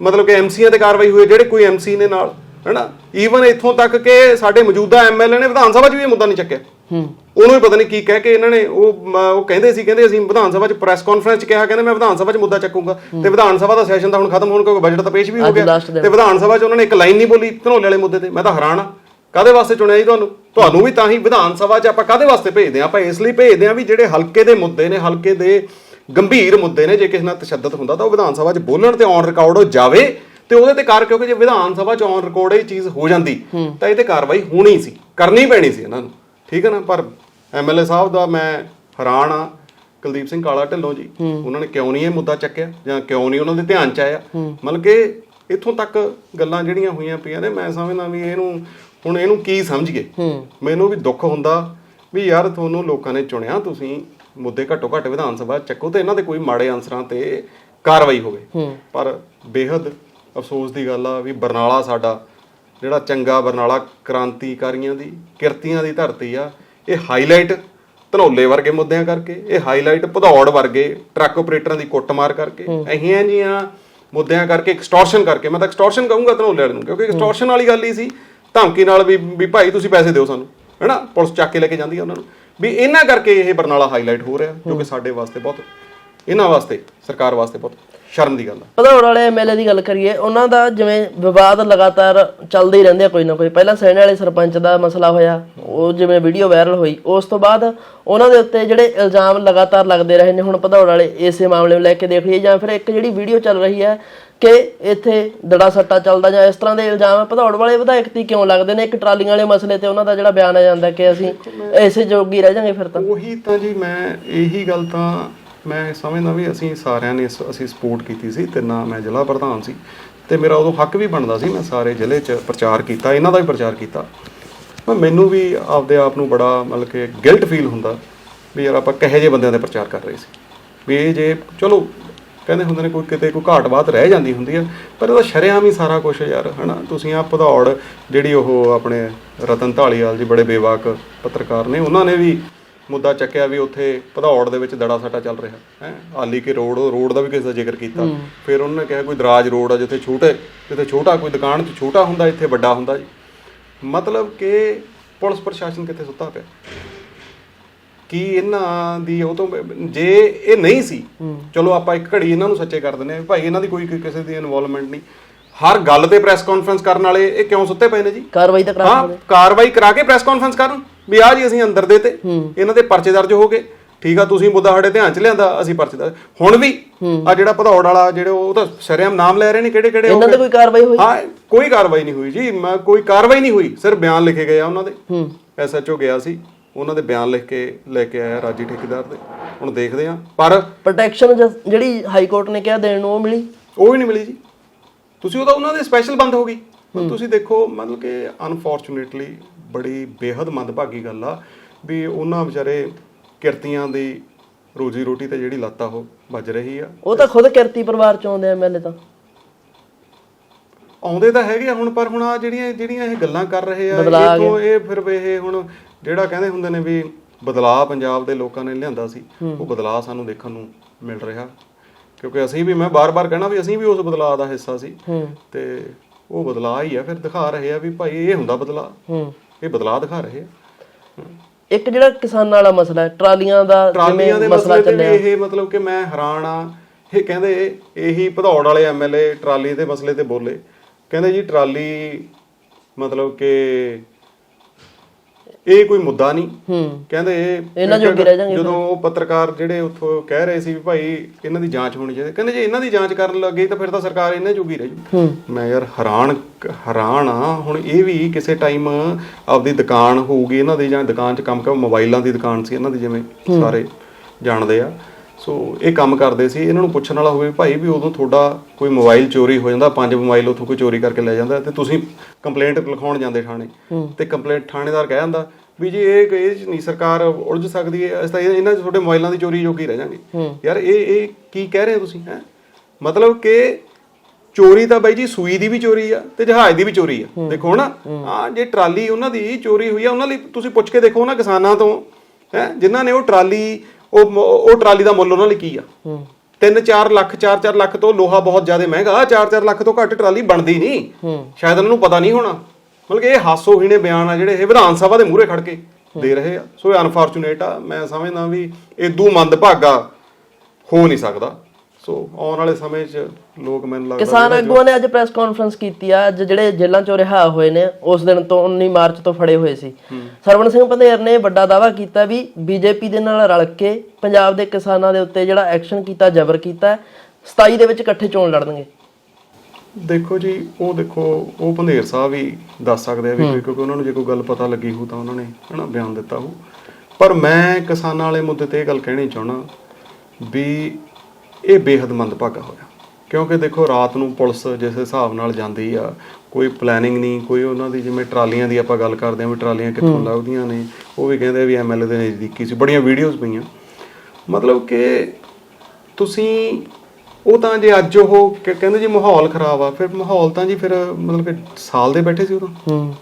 ਮਤਲਬ ਕਿ ਐਮਸੀਆਂ ਤੇ ਕਾਰਵਾਈ ਹੋਈ ਹੈ ਜਿਹੜੇ ਕੋਈ ਐਮਸੀ ਨੇ ਨਾਲ ਹੈਨਾ? ਈਵਨ ਇੱਥੋਂ ਤੱਕ ਕਿ ਸਾਡੇ ਮੌਜੂਦਾ ਐਮਐਲਏ ਨੇ ਵਿਧਾਨ ਸਭਾ 'ਚ ਵੀ ਇਹ ਮੁੱਦਾ ਨਹੀਂ ਚੱਕਿਆ। ਉਹਨੂੰ ਵੀ ਪਤਾ ਨਹੀਂ ਕੀ ਕਹਿ ਕੇ ਇਹਨਾਂ ਨੇ ਉਹ ਉਹ ਕਹਿੰਦੇ ਸੀ ਕਹਿੰਦੇ ਅਸੀਂ ਵਿਧਾਨ ਸਭਾ 'ਚ ਪ੍ਰੈਸ ਕਾਨਫਰੰਸ 'ਚ ਕਿਹਾ ਕਹਿੰਦੇ ਮੈਂ ਵਿਧਾਨ ਸਭਾ 'ਚ ਮੁੱਦਾ ਚੱਕੂੰਗਾ। ਤੇ ਵਿਧਾਨ ਸਭਾ ਦਾ ਸੈਸ਼ਨ ਤਾਂ ਹੁਣ ਖਤਮ ਹੋਣ ਕਿਉਂਕਿ ਬਜਟ ਤਾਂ ਪੇਸ਼ ਵੀ ਹੋ ਗਿਆ। ਤੇ ਵਿਧਾਨ ਸਭਾ 'ਚ ਉਹਨਾਂ ਨੇ ਇੱਕ ਲਾਈਨ ਨਹੀਂ ਬੋਲੀ ਧਨੋਲੇ ਵਾਲੇ ਮੁੱਦੇ ਤੇ। ਮੈਂ ਤਾਂ ਹੈਰਾਨ ਆ ਕਾਦੇ ਵਾਸਤੇ ਚੁਣਿਆ ਜੀ ਤੁਹਾਨੂੰ? ਤੁਹਾਨੂੰ ਵੀ ਤਾਂ ਹੀ ਵਿਧਾਨ ਸਭਾ 'ਚ ਆਪਾਂ ਕਾਦੇ ਵਾਸਤੇ ਭੇਜਦੇ ਆ ਆਪਾਂ ਇਸ ਲਈ ਭੇਜਦੇ ਆ ਵੀ ਜਿਹੜੇ ਹਲਕੇ ਦੇ ਮੁੱਦੇ ਨੇ ਹਲਕੇ ਦੇ ਗੰਭੀਰ ਮੁੱਦੇ ਨੇ ਜੇ ਕਿਸੇ ਨਾਲ ਤਸ਼ੱਦਦ ਹੁੰਦਾ ਤਾਂ ਉਹ ਵਿਧਾਨ ਸਭਾ 'ਚ ਬੋਲਣ ਤੇ ਔਨ ਰਿਕਾਰਡ ਹੋ ਜਾਵੇ ਤੇ ਉਹਦੇ ਤੇ ਕਾਰ ਕਿਉਂਕਿ ਜੇ ਵਿਧਾਨ ਸਭਾ 'ਚ ਔਨ ਰਿਕਾਰਡ ਇਹ ਚੀਜ਼ ਹੋ ਜਾਂਦੀ ਤਾਂ ਇਹ ਤੇ ਕਾਰਵਾਈ ਹੋਣੀ ਸੀ ਕਰਨੀ ਪੈਣੀ ਸੀ ਇਹਨਾਂ ਨੂੰ। ਠੀਕ ਹੈ ਨਾ? ਪਰ ਐਮਐਲਏ ਸਾਹਿਬ ਦਾ ਮੈਂ ਹੈਰਾਨ ਆ। ਕੁਲਦੀਪ ਸਿੰਘ ਕਾਲਾ ਢਿੱਲੋਂ ਜੀ ਉਹਨਾਂ ਨੇ ਕਿਉਂ ਨਹੀਂ ਇਹ ਮੁੱਦਾ ਚੱਕਿਆ? ਜਾਂ ਕਿਉਂ ਨਹੀਂ ਉਹਨਾਂ ਦੇ ਧਿਆਨ 'ਚ ਆਇਆ? ਮਤਲਬ ਕਿ ਇੱਥੋਂ ਤੱਕ ਗੱਲਾਂ ਜਿਹੜੀਆਂ ਹੋਈਆਂ ਪਈਆਂ ਨੇ ਮੈਂ ਸਮਝਦਾ ਵੀ ਇਹਨੂੰ ਹੁਣ ਇਹਨੂੰ ਕੀ ਸਮਝੀਏ? ਮੈਨੂੰ ਵੀ ਦੁੱਖ ਹੁੰਦਾ ਵੀ ਯਾਰ ਤੁਹਾਨੂੰ ਲੋਕਾਂ ਨੇ ਚੁਣਿਆ ਤੁਸੀਂ ਮੁੱਦੇ ਘੱਟੋ ਘੱਟ ਵਿਧਾਨ ਸਭਾ ਚੱਕੋ ਤੇ ਇਹਨਾਂ ਦੇ ਕੋਈ ਮਾੜੇ ਅਨਸਰਾਂ ਤੇ ਕਾਰਵਾਈ ਹੋਵੇ। ਪਰ ਬੇਹੱਦ ਅਫਸੋਸ ਦੀ ਗੱਲ ਆ ਵੀ ਬਰਨਾਲਾ ਸਾਡਾ ਜਿਹੜਾ ਚੰਗਾ ਬਰਨਾਲਾ ਕ੍ਰਾਂਤੀਕਾਰੀਆਂ ਦੀ ਕਿਰਤੀਆਂ ਦੀ ਧਰਤੀ ਆ ਇਹ ਹਾਈਲਾਈਟ ਧਨੌਲੇ ਵਰਗੇ ਮੁੱਦਿਆਂ ਕਰਕੇ ਇਹ ਹਾਈਲਾਈਟ ਭਦੌੜ ਵਰਗੇ ਟਰੱਕ ਆਪਰੇਟਰਾਂ ਦੀ ਕੁੱਟਮਾਰ ਕਰਕੇ ਅਹੀਆਂ ਜੀਆਂ ਮੁੱਦਿਆਂ ਕਰਕੇ ਐਕਸਟੋਰਸ਼ਨ ਕਰਕੇ ਮੈਂ ਤਾਂ ਐਕਸਟੋਰਸ਼ਨ ਕਹੂੰਗਾ ਧਨੌਲੇ ਨੂੰ ਕਿਉਂਕਿ ਐਕਸਟੋਰਸ਼ਨ ਵਾਲੀ ਗੱਲ ਹੀ ਸੀ ਧਮਕੀ ਨਾਲ ਵੀ ਵੀ ਭਾਈ ਤੁਸੀਂ ਪੈਸੇ ਦਿਓ ਸਾਨੂੰ ਹੈਨਾ? ਪੁਲਿਸ ਚੱਕ ਕੇ ਲੈ ਕੇ ਜਾਂਦੀ ਆ ਉਹਨਾਂ ਨੂੰ। ਵੀ ਇਹਨਾਂ ਕਰਕੇ ਇਹ ਬਰਨਾਲਾ ਹਾਈਲਾਈਟ ਹੋ ਰਿਹਾ ਜੋ ਕਿ ਸਾਡੇ ਵਾਸਤੇ ਬਹੁਤ ਇਹਨਾਂ ਵਾਸਤੇ ਸਰਕਾਰ ਵਾਸਤੇ ਬਹੁਤ ਸ਼ਰਮ ਦੀ ਗੱਲ ਆ। ਭਦੌੜ ਵਾਲੇ ਐਮਐਲਏ ਦੀ ਗੱਲ ਕਰੀਏ ਉਹਨਾਂ ਦਾ ਜਿਵੇਂ ਵਿਵਾਦ ਲਗਾਤਾਰ ਚੱਲਦੇ ਹੀ ਰਹਿੰਦੇ ਆ ਕੋਈ ਨਾ ਕੋਈ। ਪਹਿਲਾਂ ਸੈਣੇ ਵਾਲੇ ਸਰਪੰਚ ਦਾ ਮਸਲਾ ਹੋਇਆ ਉਹ ਜਿਵੇਂ ਵੀਡੀਓ ਵਾਇਰਲ ਹੋਈ ਉਸ ਤੋਂ ਬਾਅਦ ਉਹਨਾਂ ਦੇ ਉੱਤੇ ਜਿਹੜੇ ਇਲਜ਼ਾਮ ਲਗਾਤਾਰ ਲੱਗਦੇ ਰਹੇ ਨੇ ਹੁਣ ਭਦੌੜ ਵਾਲੇ ਇਸੇ ਮਾਮਲੇ ਨੂੰ ਲੈ ਕੇ ਦੇਖ ਲਈਏ ਜਾਂ ਫਿਰ ਇੱਕ ਜਿਹੜੀ ਵੀਡੀਓ ਚੱਲ ਰਹੀ ਹੈ ਕਿ ਇੱਥੇ ਦੜਾ ਸੱਟਾ ਚੱਲਦਾ ਜਾਂ ਇਸ ਤਰ੍ਹਾਂ ਦੇ ਇਲਜ਼ਾਮ ਭਦੌੜ ਵਾਲੇ ਵਿਧਾਇਕ ਤੇ ਕਿਉਂ ਲੱਗਦੇ ਨੇ? ਇੱਕ ਟਰਾਲੀਆਂ ਵਾਲੇ ਮਸਲੇ ਤੇ ਉਹਨਾਂ ਦਾ ਜਿਹੜਾ ਬਿਆਨ ਆ ਜਾਂਦਾ ਕਿ ਅਸੀਂ ਐਸੇ ਜੋਗੀ ਰਹਿ ਜਾਾਂਗੇ ਫਿਰ ਤਾਂ। ਉਹੀ ਤਾਂ ਜੀ ਮੈਂ ਇਹੀ ਗੱਲ ਤਾਂ ਮੈਂ ਸਮਝਦਾ ਵੀ ਅਸੀਂ ਸਾਰਿਆਂ ਨੇ ਇਸ- ਅਸੀਂ ਸਪੋਰਟ ਕੀਤੀ ਸੀ ਤੇ ਨਾ ਮੈਂ ਜ਼ਿਲ੍ਹਾ ਪ੍ਰਧਾਨ ਸੀ ਤੇ ਮੇਰਾ ਉਦੋਂ ਹੱਕ ਵੀ ਬਣਦਾ ਸੀ, ਮੈਂ ਸਾਰੇ ਜ਼ਿਲ੍ਹੇ 'ਚ ਪ੍ਰਚਾਰ ਕੀਤਾ, ਇਹਨਾਂ ਦਾ ਵੀ ਪ੍ਰਚਾਰ ਕੀਤਾ। ਪਰ ਮੈਨੂੰ ਵੀ ਆਪਦੇ ਆਪ ਨੂੰ ਬੜਾ ਮਤਲਬ ਕਿ ਗਿਲਟ ਫੀਲ ਹੁੰਦਾ ਵੀ ਯਾਰ ਆਪਾਂ ਕਹੇ ਜੇ ਬੰਦਿਆਂ ਦਾ ਪ੍ਰਚਾਰ ਕਰ ਰਹੇ ਸੀ। ਵੀ ਇਹ ਜੇ ਚਲੋ, ਕਹਿੰਦੇ ਹੁੰਦੇ ਨੇ ਕੋਈ ਕਿਤੇ ਕੋਈ ਘਾਟ ਬਾਤ ਰਹਿ ਜਾਂਦੀ ਹੁੰਦੀ ਹੈ ਪਰ ਇਹਦਾ ਸ਼ਰੇਆਮ ਹੀ ਸਾਰਾ ਕੁਝ ਯਾਰ, ਹਨਾ? ਤੁਸੀਂ ਆ ਭਦੌੜ ਜਿਹੜੀ ਉਹ ਆਪਣੇ ਰਤਨ ਢਾਲੀਵਾਲ ਜੀ ਬੜੇ ਬੇਵਾਕ ਪੱਤਰਕਾਰ ਨੇ, ਉਹਨਾਂ ਨੇ ਵੀ ਮੁੱਦਾ ਚੱਕਿਆ ਵੀ ਉੱਥੇ ਭਦੌੜ ਦੇ ਵਿੱਚ ਦੜਾ ਸੱਟਾ ਚੱਲ ਰਿਹਾ। ਹੈ? ਆਲੀ ਕੇ ਰੋਡ ਰੋਡ ਦਾ ਵੀ ਕਿਸੇ ਦਾ ਜ਼ਿਕਰ ਕੀਤਾ। ਫਿਰ ਉਹਨਾਂ ਨੇ ਕਿਹਾ ਕੋਈ ਦਰਾਜ ਰੋਡ ਆ ਜਿੱਥੇ ਛੋਟੇ ਜਿੱਥੇ ਛੋਟਾ ਕੋਈ ਦੁਕਾਨ 'ਚ ਛੋਟਾ ਹੁੰਦਾ ਇੱਥੇ ਵੱਡਾ ਹੁੰਦਾ ਜੀ। ਮਤਲਬ ਕਿ ਪੁਲਿਸ ਪ੍ਰਸ਼ਾਸਨ ਕਿੱਥੇ ਸੁੱਤਾ ਪਿਆ? ਕੀ ਇਹਨਾਂ ਦੀ ਉਹ ਤੋਂ ਜੇ ਇਹ ਨਹੀਂ ਸੀ ਚਲੋ ਆਪਾਂ ਇੱਕ ਘੜੀ ਇਹਨਾਂ ਨੂੰ ਸੱਚੇ ਕਰ ਦਿੰਦੇ ਆ ਭਾਈ ਇਹਨਾਂ ਦੀ ਕੋਈ ਕਿਸੇ ਦੀ ਇਨਵੋਲਵਮੈਂਟ ਨਹੀਂ। ਹਰ ਗੱਲ ਤੇ ਪ੍ਰੈਸ ਕਾਨਫਰੰਸ ਕਰਨ ਵਾਲੇ ਇਹ ਕਿਉਂ ਸੁੱਤੇ ਪਏ ਨੇ ਜੀ? ਕਾਰਵਾਈ ਤਾਂ ਕਰਾ ਹਾਂ ਕਾਰਵਾਈ ਕਰਾ ਕੇ ਪ੍ਰੈਸ ਕਾਨਫਰੰਸ ਕਰਨ। ਵੀ ਆ ਜੀ ਅਸੀਂ ਅੰਦਰ ਦੇ ਤੇ ਇਹਨਾਂ ਦੇ ਪਰਚੇ ਦਰਜ ਹੋ ਗਏ। ਠੀਕ ਆ ਤੁਸੀਂ ਮੁੱਦਾ ਸਾਡੇ ਧਿਆਨ ਚ ਲਿਆਂਦਾ ਅਸੀਂ ਪਰਚੇ ਦਰਜ। ਹੁਣ ਵੀ ਆ ਜਿਹੜਾ ਭਦੌੜ ਵਾਲਾ ਜਿਹੜੇ ਉਹ ਤਾਂ ਸ਼ਰੇਆਮ ਨਾਮ ਲੈ ਰਹੇ ਨੇ ਕਿਹੜੇ ਕਿਹੜੇ ਇਹਨਾਂ ਤੇ ਕੋਈ ਕਾਰਵਾਈ ਹੋਈ? ਹਾਂ ਕੋਈ ਕਾਰਵਾਈ ਨਹੀਂ ਹੋਈ ਜੀ। ਮੈਂ ਕੋਈ ਕਾਰਵਾਈ ਨਹੀਂ ਹੋਈ ਸਿਰਫ ਬਿਆਨ ਲਿਖੇ ਗਏ ਆ ਉਹਨਾਂ ਦੇ। ਐਸਐਚਓ ਗਿਆ ਸੀ ਉਹਨਾਂ ਦੇ ਬਿਆਨ ਲਿਖ ਕੇ ਲੈ ਕੇ ਆਇਆ ਰਾਜੀ ਠੇਕੇਦਾਰ ਦੇ। ਹੁਣ ਦੇਖਦੇ ਆ। ਪਰ ਪ੍ਰੋਟੈਕਸ਼ਨ ਜਿਹੜੀ ਹਾਈ ਕੋਰਟ ਨੇ ਕਿਹਾ ਦੇਣ ਨੂੰ ਉਹ ਮਿਲੀ? ਉਹ ਵੀ ਨਹੀਂ ਮਿਲੀ ਜੀ। ਤੁਸੀਂ ਉਹਦਾ ਉਹਨਾਂ ਦੇ ਸਪੈਸ਼ਲ ਬੰਦ ਹੋ ਗਈ। ਤੁਸੀਂ ਦੇਖੋ ਮਤਲਬ ਕਿ ਅਨਫੋਰਚੂਨੇਟਲੀ ਬੜੀ ਬੇਹੱਦ ਮੰਦਭਾਗੀ ਗੱਲ ਆ ਵੀ ਉਹਨਾਂ ਵਿਚਾਰੇ ਕਿਰਤੀਆਂ ਦੀ ਰੋਜੀ ਰੋਟੀ ਤੇ ਜਿਹੜੀ ਲੱਤ ਆ ਉਹ ਵੱਜ ਰਹੀ ਆ। ਉਹ ਤਾਂ ਖੁਦ ਕਿਰਤੀ ਪਰਿਵਾਰ ਚੋਂ ਆਉਂਦੇ ਐਮਐਲਏ ਤਾਂ। ਆਉਂਦੇ ਤਾਂ ਹੈਗੇ ਆ ਹੁਣ ਪਰ ਹੁਣ ਆ ਜਿਹੜੀਆਂ ਜਿਹੜੀਆਂ ਇਹ ਗੱਲਾਂ ਕਰ ਰਹੇ ਆ ਆ ਇਹ ਤੋਂ ਇਹ ਫਿਰ ਇਹ ਹੁਣ ਜਿਹੜਾ ਕਹਿੰਦੇ ਹੁੰਦੇ ਨੇ ਵੀ ਬਦਲਾਅ ਪੰਜਾਬ ਦੇ ਲੋਕਾਂ ਨੇ ਲਿਆਂਦਾ ਸੀ ਉਹ ਬਦਲਾਅ ਸਾਨੂੰ ਦੇਖਣ ਨੂੰ ਮਿਲ ਰਿਹਾ। ਕਿਉਂਕਿ ਅਸੀਂ ਵੀ ਮੈਂ ਬਾਰ-ਬਾਰ ਕਹਿਣਾ ਵੀ ਅਸੀਂ ਵੀ ਉਸ ਬਦਲਾਅ ਦਾ ਹਿੱਸਾ ਸੀ। ਤੇ ਉਹ ਬਦਲਾਅ ਹੀ ਆ ਫਿਰ ਦਿਖਾ ਰਹੇ ਆ ਵੀ ਭਾਈ ਇਹ ਹੁੰਦਾ ਬਦਲਾਅ। ਹੂੰ। ਇਹ ਬਦਲਾਅ ਦਿਖਾ ਰਹੇ ਆ। ਇੱਕ ਜਿਹੜਾ ਕਿਸਾਨਾਂ ਵਾਲਾ ਮਸਲਾ ਹੈ ਟਰਾਲੀਆਂ ਦਾ ਟਰਾਲੀਆਂ ਦੇ ਜਿਵੇਂ ਮਸਲਾ ਤੇ ਵੀ ਇਹ ਮਤਲਬ ਕਿ ਮੈਂ ਹੈਰਾਨ ਆ। ਇਹ ਕਹਿੰਦੇ ਇਹੀ ਭਦੌੜ ਵਾਲੇ ਐਮਐਲਏ ਟਰਾਲੀ ਦੇ ਮਸਲੇ ਤੇ ਬੋਲੇ। ਕਹਿੰਦੇ ਜੀ ਟਰਾਲੀ ਮਤਲਬ ਕਿ ਇਹ ਕੋਈ ਮੁੱਦਾ ਨਹੀਂ। ਹੂੰ। ਕਹਿੰਦੇ ਇਹਨਾਂ ਜੋਗੇ ਰਹਿ ਜਾਣਗੇ ਜਦੋਂ ਉਹ ਪੱਤਰਕਾਰ ਜਿਹੜੇ ਉੱਥੋਂ ਕਹਿ ਰਹੇ ਸੀ ਵੀ ਭਾਈ ਇਹਨਾਂ ਦੀ ਜਾਂਚ ਹੋਣੀ ਚਾਹੀਦੀ ਕਹਿੰਦੇ ਜੇ ਇਹਨਾਂ ਦੀ ਜਾਂਚ ਕਰਨ ਲੱਗੇ ਤਾਂ ਫਿਰ ਤਾਂ ਸਰਕਾਰ ਇਹਨਾਂ ਜੋਗੀ ਰਹਿ ਜੂ। ਮੈਂ ਯਾਰ ਹੈਰਾਨ ਹੈਰਾਨ ਆ ਹੁਣ ਇਹ ਵੀ ਕਿਸੇ ਟਾਈਮ ਆਪਦੀ ਦੁਕਾਨ ਹੋਊਗੀ ਇਹਨਾਂ ਦੀ ਜਾਂ ਦੁਕਾਨ 'ਚ ਕੰਮ ਕਰ ਮੋਬਾਈਲਾਂ ਦੀ ਦੁਕਾਨ ਸੀ ਇਹਨਾਂ ਦੀ ਜਿਵੇਂ ਸਾਰੇ ਜਾਣਦੇ ਆ। ਸੋ ਇਹ ਕੰਮ ਕਰਦੇ ਸੀ। ਇਹਨਾਂ ਨੂੰ ਪੁੱਛਣ ਵਾਲਾ ਹੋਵੇ ਭਾਈ ਵੀ ਉਦੋਂ ਤੁਹਾਡਾ ਕੋਈ ਮੋਬਾਈਲ ਚੋਰੀ ਹੋ ਜਾਂਦਾ ਪੰਜ ਮੋਬਾਈਲ ਉੱਥੋਂ ਕੋਈ ਚੋਰੀ ਕਰਕੇ ਲੈ ਜਾਂਦਾ ਤੇ ਤੁਸੀਂ ਕੰਪਲੇਂਟ ਲਿਖਾਉਣ ਜਾਂਦੇ ਥਾਣੇ। ਤੇ ਕੰਪਲੇਂਟ ਥਾਣੇਦਾਰ ਕਹਿ ਜਾਂਦਾ ਵੀ ਜੀ ਇਹ ਇਹ ਨਹੀਂ ਸਰਕਾਰ ਉਲਝ ਸਕਦੀ ਹੈ ਅਸੀਂ ਤਾਂ ਇਹ- ਇਹਨਾਂ ਤੁਹਾਡੇ ਮੋਬਾਈਲਾਂ ਦੀ ਚੋਰੀ ਜੋਗੀ ਰਹਿ ਜਾਾਂਗੇ ਯਾਰ ਇਹ ਇਹ ਕੀ ਕਹਿ ਰਹੇ ਹੋ ਤੁਸੀਂ ਹੈ? ਮਤਲਬ ਕਿ ਚੋਰੀ ਤਾਂ ਬਾਈ ਜੀ ਸੂਈ ਦੀ ਵੀ ਚੋਰੀ ਆ ਤੇ ਜਹਾਜ਼ ਦੀ ਵੀ ਚੋਰੀ ਆ। ਦੇਖੋ ਨਾ ਆ ਜੇ ਟਰਾਲੀ ਉਹਨਾਂ ਦੀ ਚੋਰੀ ਹੋਈ ਆ ਉਹਨਾਂ ਲਈ ਤੁਸੀਂ ਪੁੱਛ ਕੇ ਦੇਖੋ ਨਾ ਕਿਸਾਨਾਂ ਤੋਂ ਹੈ? ਜਿਨ੍ਹਾਂ ਨੇ ਉਹ ਟਰਾਲੀ ਉਹ ਮ- ਉਹ ਟਰਾਲੀ ਦਾ ਮੁੱਲ ਉਹਨਾਂ ਲਈ ਕੀ ਆ? 3-4 ਲੱਖ 4-4 ਲੱਖ ਤੋਂ ਲੋਹਾ ਬਹੁਤ ਜ਼ਿਆਦਾ ਮਹਿੰਗਾ। 4-4 ਲੱਖ ਤੋਂ ਘੱਟ ਟਰਾਲੀ ਬਣਦੀ ਨਹੀਂ। ਸ਼ਾਇਦ ਉਹਨਾਂ ਨੂੰ ਪਤਾ ਨਹੀਂ ਹੋਣਾ। ਮਤਲਬ ਕਿ ਇਹ ਹਾਸੋਹੀਣੇ ਬਿਆਨ ਆ ਜਿਹੜੇ ਇਹ ਵਿਧਾਨ ਸਭਾ ਦੇ ਮੂਹਰੇ ਖੜ ਕੇ ਦੇ ਰਹੇ ਆ। ਸੋ ਇਹ ਅਨਫੋਰਚੂਨੇਟ ਆ। ਮੈਂ ਸਮਝਦਾ ਵੀ ਇਦੋਂ ਮੰਦਭਾਗਾ ਹੋ ਨਹੀਂ ਸਕਦਾ। ਸੋ ਆਉਣ ਵਾਲੇ ਸਮੇਂ 'ਚ ਲੋਕ ਮੈਨੂੰ ਲੱਗਦਾ ਕਿਸਾਨ ਆਗੂਆਂ ਨੇ ਅੱਜ ਪ੍ਰੈਸ ਕਾਨਫਰੰਸ ਕੀਤੀ ਆ ਅੱਜ ਜਿਹੜੇ ਜੇਲ੍ਹਾਂ ਚੋਂ ਰਿਹਾ ਹੋਏ ਨੇ ਉਸ ਦਿਨ ਤੋਂ 19 ਮਾਰਚ ਤੋਂ ਫੜੇ ਹੋਏ ਸੀ। ਸਰਵਣ ਸਿੰਘ ਪੰਧੇਰ ਨੇ ਵੱਡਾ ਦਾਅਵਾ ਕੀਤਾ ਵੀ ਬੀਜੇਪੀ ਦੇ ਨਾਲ ਰਲ ਕੇ ਪੰਜਾਬ ਦੇ ਕਿਸਾਨਾਂ ਦੇ ਉੱਤੇ ਜਿਹੜਾ ਐਕਸ਼ਨ ਕੀਤਾ ਜ਼ਬਰ ਕੀਤਾ 27 ਦੇ ਵਿੱਚ ਇਕੱਠੇ ਚੋਣ ਲੜਨਗੇ। ਦੇਖੋ ਜੀ ਉਹ ਦੇਖੋ ਉਹ ਭੰਦੇਰ ਸਾਹਿਬ ਵੀ ਦੱਸ ਸਕਦੇ ਆ ਵੀ ਕਿਉਂਕਿ ਉਹਨਾਂ ਨੂੰ ਜੇ ਕੋਈ ਗੱਲ ਪਤਾ ਲੱਗੀ ਹੋ ਤਾਂ ਉਹਨਾਂ ਨੇ ਹਨਾ ਬਿਆਨ ਦਿੱਤਾ ਹੋ ਪਰ ਮੈਂ ਕਿਸਾਨਾਂ ਵਾਲੇ ਮੁੱਦੇ ਤੇ ਇਹ ਗੱਲ ਕਹਿਣੀ ਚਾਹਣਾ ਵੀ ਇਹ ਬੇਹੱਦ ਮੰਦਭਾਗਾ ਹੋਇਆ। ਕਿਉਂਕਿ ਦੇਖੋ ਰਾਤ ਨੂੰ ਪੁਲਿਸ ਜਿਸ ਹਿਸਾਬ ਨਾਲ ਜਾਂਦੀ ਆ ਕੋਈ ਪਲੈਨਿੰਗ ਨਹੀਂ ਕੋਈ ਉਹਨਾਂ ਦੀ ਜਿਵੇਂ ਟਰਾਲੀਆਂ ਦੀ ਆਪਾਂ ਗੱਲ ਕਰਦੇ ਆ ਵੀ ਟਰਾਲੀਆਂ ਕਿੱਥੋਂ ਲੱਗਦੀਆਂ ਨੇ ਉਹ ਵੀ ਕਹਿੰਦੇ ਵੀ ਐਮਐਲਏ ਦੇ ਨਜ਼ਦੀਕੀ ਸੀ। ਬੜੀਆਂ ਵੀਡੀਓਜ਼ ਪਈਆਂ। ਮਤਲਬ ਕਿ ਤੁਸੀਂ ਉਹ ਤਾਂ ਜੇ ਅੱਜ ਉਹ ਕਹਿੰਦੇ ਜੀ ਮਾਹੌਲ ਖਰਾਬ ਆ ਫਿਰ ਮਾਹੌਲ ਤਾਂ ਜੀ ਫਿਰ ਮਤਲਬ ਕਿ ਸਾਲ ਦੇ ਬੈਠੇ ਸੀ ਉਦੋਂ ਹੂੰ।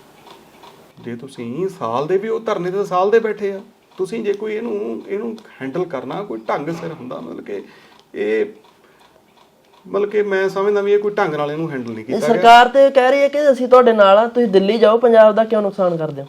ਜੇ ਤੁਸੀਂ ਸਾਲ ਦੇ ਵੀ ਉਹ ਧਰਨੇ ਤੇ ਸਾਲ ਦੇ ਬੈਠੇ ਆ ਤੁਸੀਂ ਜੇ ਕੋਈ ਇਹਨੂੰ ਇਹਨੂੰ ਹੈਂਡਲ ਕਰਨਾ ਕੋਈ ਢੰਗ ਸਿਰ ਹੁੰਦਾ ਮਤਲਬ ਕਿ ਇਹ ਮਤਲਬ ਕਿ ਮੈਂ ਸਮਝਦਾ ਵੀ ਇਹ ਕੋਈ ਢੰਗ ਨਾਲ ਇਹਨੂੰ ਹੈਂਡਲ ਨਹੀਂ ਕੀਤਾ ਗਿਆ। ਸਰਕਾਰ ਤੇ ਕਹਿ ਰਹੀ ਹੈ ਕਿ ਅਸੀਂ ਤੁਹਾਡੇ ਨਾਲ ਆ ਤੁਸੀਂ ਦਿੱਲੀ ਜਾਓ ਪੰਜਾਬ ਦਾ ਕਿਉਂ ਨੁਕਸਾਨ ਕਰਦੇ ਹੋ?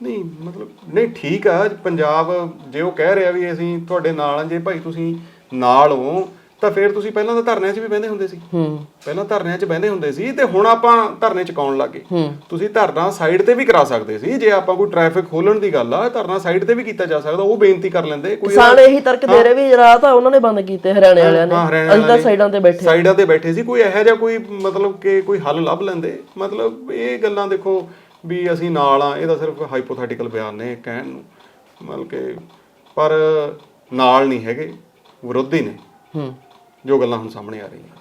ਨਹੀਂ ਮਤਲਬ ਨਹੀਂ ਠੀਕ ਆ ਪੰਜਾਬ ਜੇ ਉਹ ਕਹਿ ਰਿਹਾ ਵੀ ਅਸੀਂ ਤੁਹਾਡੇ ਨਾਲ ਆ ਜੇ ਭਾਈ ਤੁਸੀਂ ਨਾਲ ਹੋ ਤਾਂ ਫਿਰ ਤੁਸੀਂ ਪਹਿਲਾਂ ਤਾਂ ਧਰਨਿਆਂ 'ਚ ਵੀ ਬਹਿੰਦੇ ਹੁੰਦੇ ਸੀ। ਹੂੰ। ਪਹਿਲਾਂ ਧਰਨਿਆਂ 'ਚ ਬਹਿੰਦੇ ਹੁੰਦੇ ਸੀ ਤੇ ਹੁਣ ਆਪਾਂ ਧਰਨੇ 'ਚ ਕਾਉਣ ਲੱਗੇ? ਤੁਸੀਂ ਧਰਨਾ ਸਾਈਡ ਤੇ ਵੀ ਕਰਾ ਸਕਦੇ ਸੀ। ਜੇ ਆਪਾਂ ਕੋਈ ਟ੍ਰੈਫਿਕ ਖੋਲਣ ਦੀ ਗੱਲ ਆ ਧਰਨਾ ਸਾਈਡ ਤੇ ਵੀ ਕੀਤਾ ਜਾ ਸਕਦਾ ਉਹ ਬੇਨਤੀ ਕਰ ਲੈਂਦੇ। ਕੋਈ ਕਿਸਾਨ ਇਹੀ ਤਰਕ ਦੇ ਰਹੇ ਵੀ ਰਾਤ ਆ ਉਹਨਾਂ ਨੇ ਬੰਦ ਕੀਤੇ ਹਰਿਆਣੇ ਵਾਲਿਆਂ ਨੇ। ਅਸੀਂ ਤਾਂ। ਸਾਈਡਾਂ ਤੇ ਬੈਠੇ। ਸਾਈਡਾਂ ਤੇ ਬੈਠੇ ਸੀ। ਕੋਈ ਇਹੋ ਜਿਹਾ ਕੋਈ ਮਤਲਬ ਕਿ ਕੋਈ ਹੱਲ ਲੱਭ ਲੈਂਦੇ? ਮਤਲਬ ਇਹ ਗੱਲਾਂ ਦੇਖੋ ਵੀ ਅਸੀਂ ਨਾਲ ਆ ਇਹ ਤਾਂ ਸਿਰਫ ਹਾਈਪੋਥੈਟੀਕਲ ਬਿਆਨ ਨੇ ਕਹਿਣ ਨੂੰ। ਮਤਲਬ ਕਿ ਪਰ ਨਾਲ ਨਹੀਂ ਹੈਗੇ ਵਿਰੋਧੀ ਨੇ। ਹੂੰ। ਜੋ ਗੱਲਾਂ ਹੁਣ ਸਾਹਮਣੇ ਆ ਰਹੀਆਂ।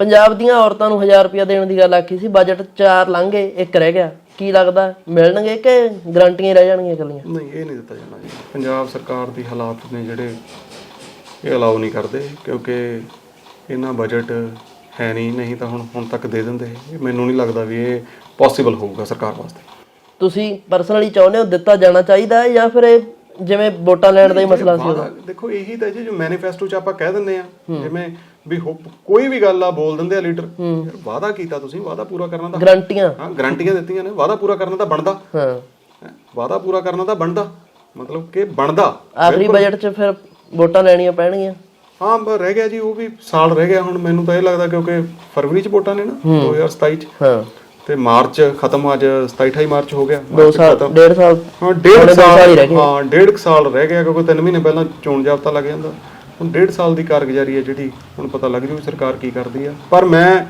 ਪੰਜਾਬ ਦੀਆਂ ਔਰਤਾਂ ਨੂੰ 1000 ਰੁਪਇਆ ਦੇਣ ਦੀ ਗੱਲ ਆਖੀ ਸੀ ਬਜਟ 4 ਲੰਘੇ ਇੱਕ ਰਹਿ ਗਿਆ। ਕੀ ਲੱਗਦਾ ਮਿਲਣਗੇ ਕਿ ਗਰੰਟੀਆਂ ਰਹਿ ਜਾਣਗੀਆਂ ਇਕੱਲੀਆਂ? ਨਹੀਂ ਇਹ ਨਹੀਂ ਦਿੱਤਾ ਜਾਣਾ ਜੀ। ਪੰਜਾਬ ਸਰਕਾਰ ਦੀ ਹਾਲਾਤ ਨੇ ਜਿਹੜੇ ਇਹ ਅਲਾਉ ਨਹੀਂ ਕਰਦੇ ਕਿਉਂਕਿ ਇਹਨਾਂ ਬਜਟ ਹੈ ਨਹੀਂ ਨਹੀਂ ਤਾਂ ਹੁਣ ਹੁਣ ਤੱਕ ਦੇ ਦਿੰਦੇ। ਇਹ ਮੈਨੂੰ ਨਹੀਂ ਲੱਗਦਾ ਵੀ ਇਹ ਪੋਸੀਬਲ ਹੋਊਗਾ ਸਰਕਾਰ ਵਾਸਤੇ। ਤੁਸੀਂ ਪਰਸਨਲੀ ਚਾਹੁੰਦੇ ਹੋ ਦਿੱਤਾ ਜਾਣਾ ਚਾਹੀਦਾ ਹੈ ਜਾਂ ਫਿਰ ਇਹ ਜਿਵੇਂ ਵੋਟਾਂ ਲੈਣ ਦਾ ਹੀ ਮਸਲਾ ਸੀ ਵਾਅਦਾ- ਦੇਖੋ ਇਹੀ ਤਾਂ ਜੀ ਜੋ ਮੈਨੀਫੈਸਟੋ ਚ ਆਪਾਂ ਕਹਿ ਦਿੰਦੇ ਆ ਜਿਵੇਂ ਵੀ ਕੋਈ ਵੀ ਗੱਲ ਆ ਬੋਲ ਦਿੰਦੇ ਆ ਲੀਡਰ। ਯਾਰ ਵਾਅਦਾ ਕੀਤਾ ਤੁਸੀਂ ਵਾਅਦਾ ਪੂਰਾ ਕਰਨਾ ਤਾਂ ਗਰੰਟੀਆਂ। ਹਾਂ ਗਰੰਟੀਆਂ ਦਿੱਤੀਆਂ ਨੇ ਵਾਅਦਾ ਪੂਰਾ ਕਰਨਾ ਤਾਂ ਬਣਦਾ। ਹਾਂ। ਵਾਅਦਾ ਪੂਰਾ ਕਰਨਾ ਤਾਂ ਬਣਦਾ। ਮਤਲਬ ਕਿ ਬਣਦਾ। ਆਖਰੀ ਬਜਟ 'ਚ ਫਿਰ ਵੋਟਾਂ ਲੈਣੀਆਂ ਪੈਣਗੀਆਂ। ਹਾਂ ਬ- ਰਹਿ ਗਿਆ ਜੀ ਉਹ ਵੀ ਸਾਲ ਰਹਿ ਗਿਆ ਹੁਣ। ਮੈਨੂੰ ਤਾਂ ਇਹ ਲੱਗਦਾ ਕਿਉਂਕਿ ਫਰਵਰੀ ਚ ਵੋਟਾਂ ਨੇ ਨਾ 2027 ਚ। ਹਾਂ। ਤੇ ਮਾਰਚ ਖਤਮ ਅੱਜ 27 28 ਮਾਰਚ ਹੋ ਗਿਆ। 2 ਮਾਰਚ ਸਾਲ ਖਤਮ। ਡੇਢ ਸਾਲ ਹਾਂ ਡੇਢ ਸਾਲ ਸਾਲ ਹੀ ਰਹਿ ਗਏ। ਹਾਂ ਡੇਢ ਕੁ ਸਾਲ ਰਹਿ ਗਿਆ ਕਿਉਂਕਿ 3 ਮਹੀਨੇ ਪਹਿਲਾਂ ਚੋਣ ਜਾਬਤਾ ਲੱਗ ਜਾਂਦਾ। ਹੁਣ ਡੇਢ ਸਾਲ ਦੀ ਕਾਰਗੁਜ਼ਾਰੀ ਹੈ ਜਿਹੜੀ ਹੁਣ ਪਤਾ ਲੱਗ ਜੂ ਵੀ ਸਰਕਾਰ ਕੀ ਕਰਦੀ ਆ। ਪਰ ਮੈਂ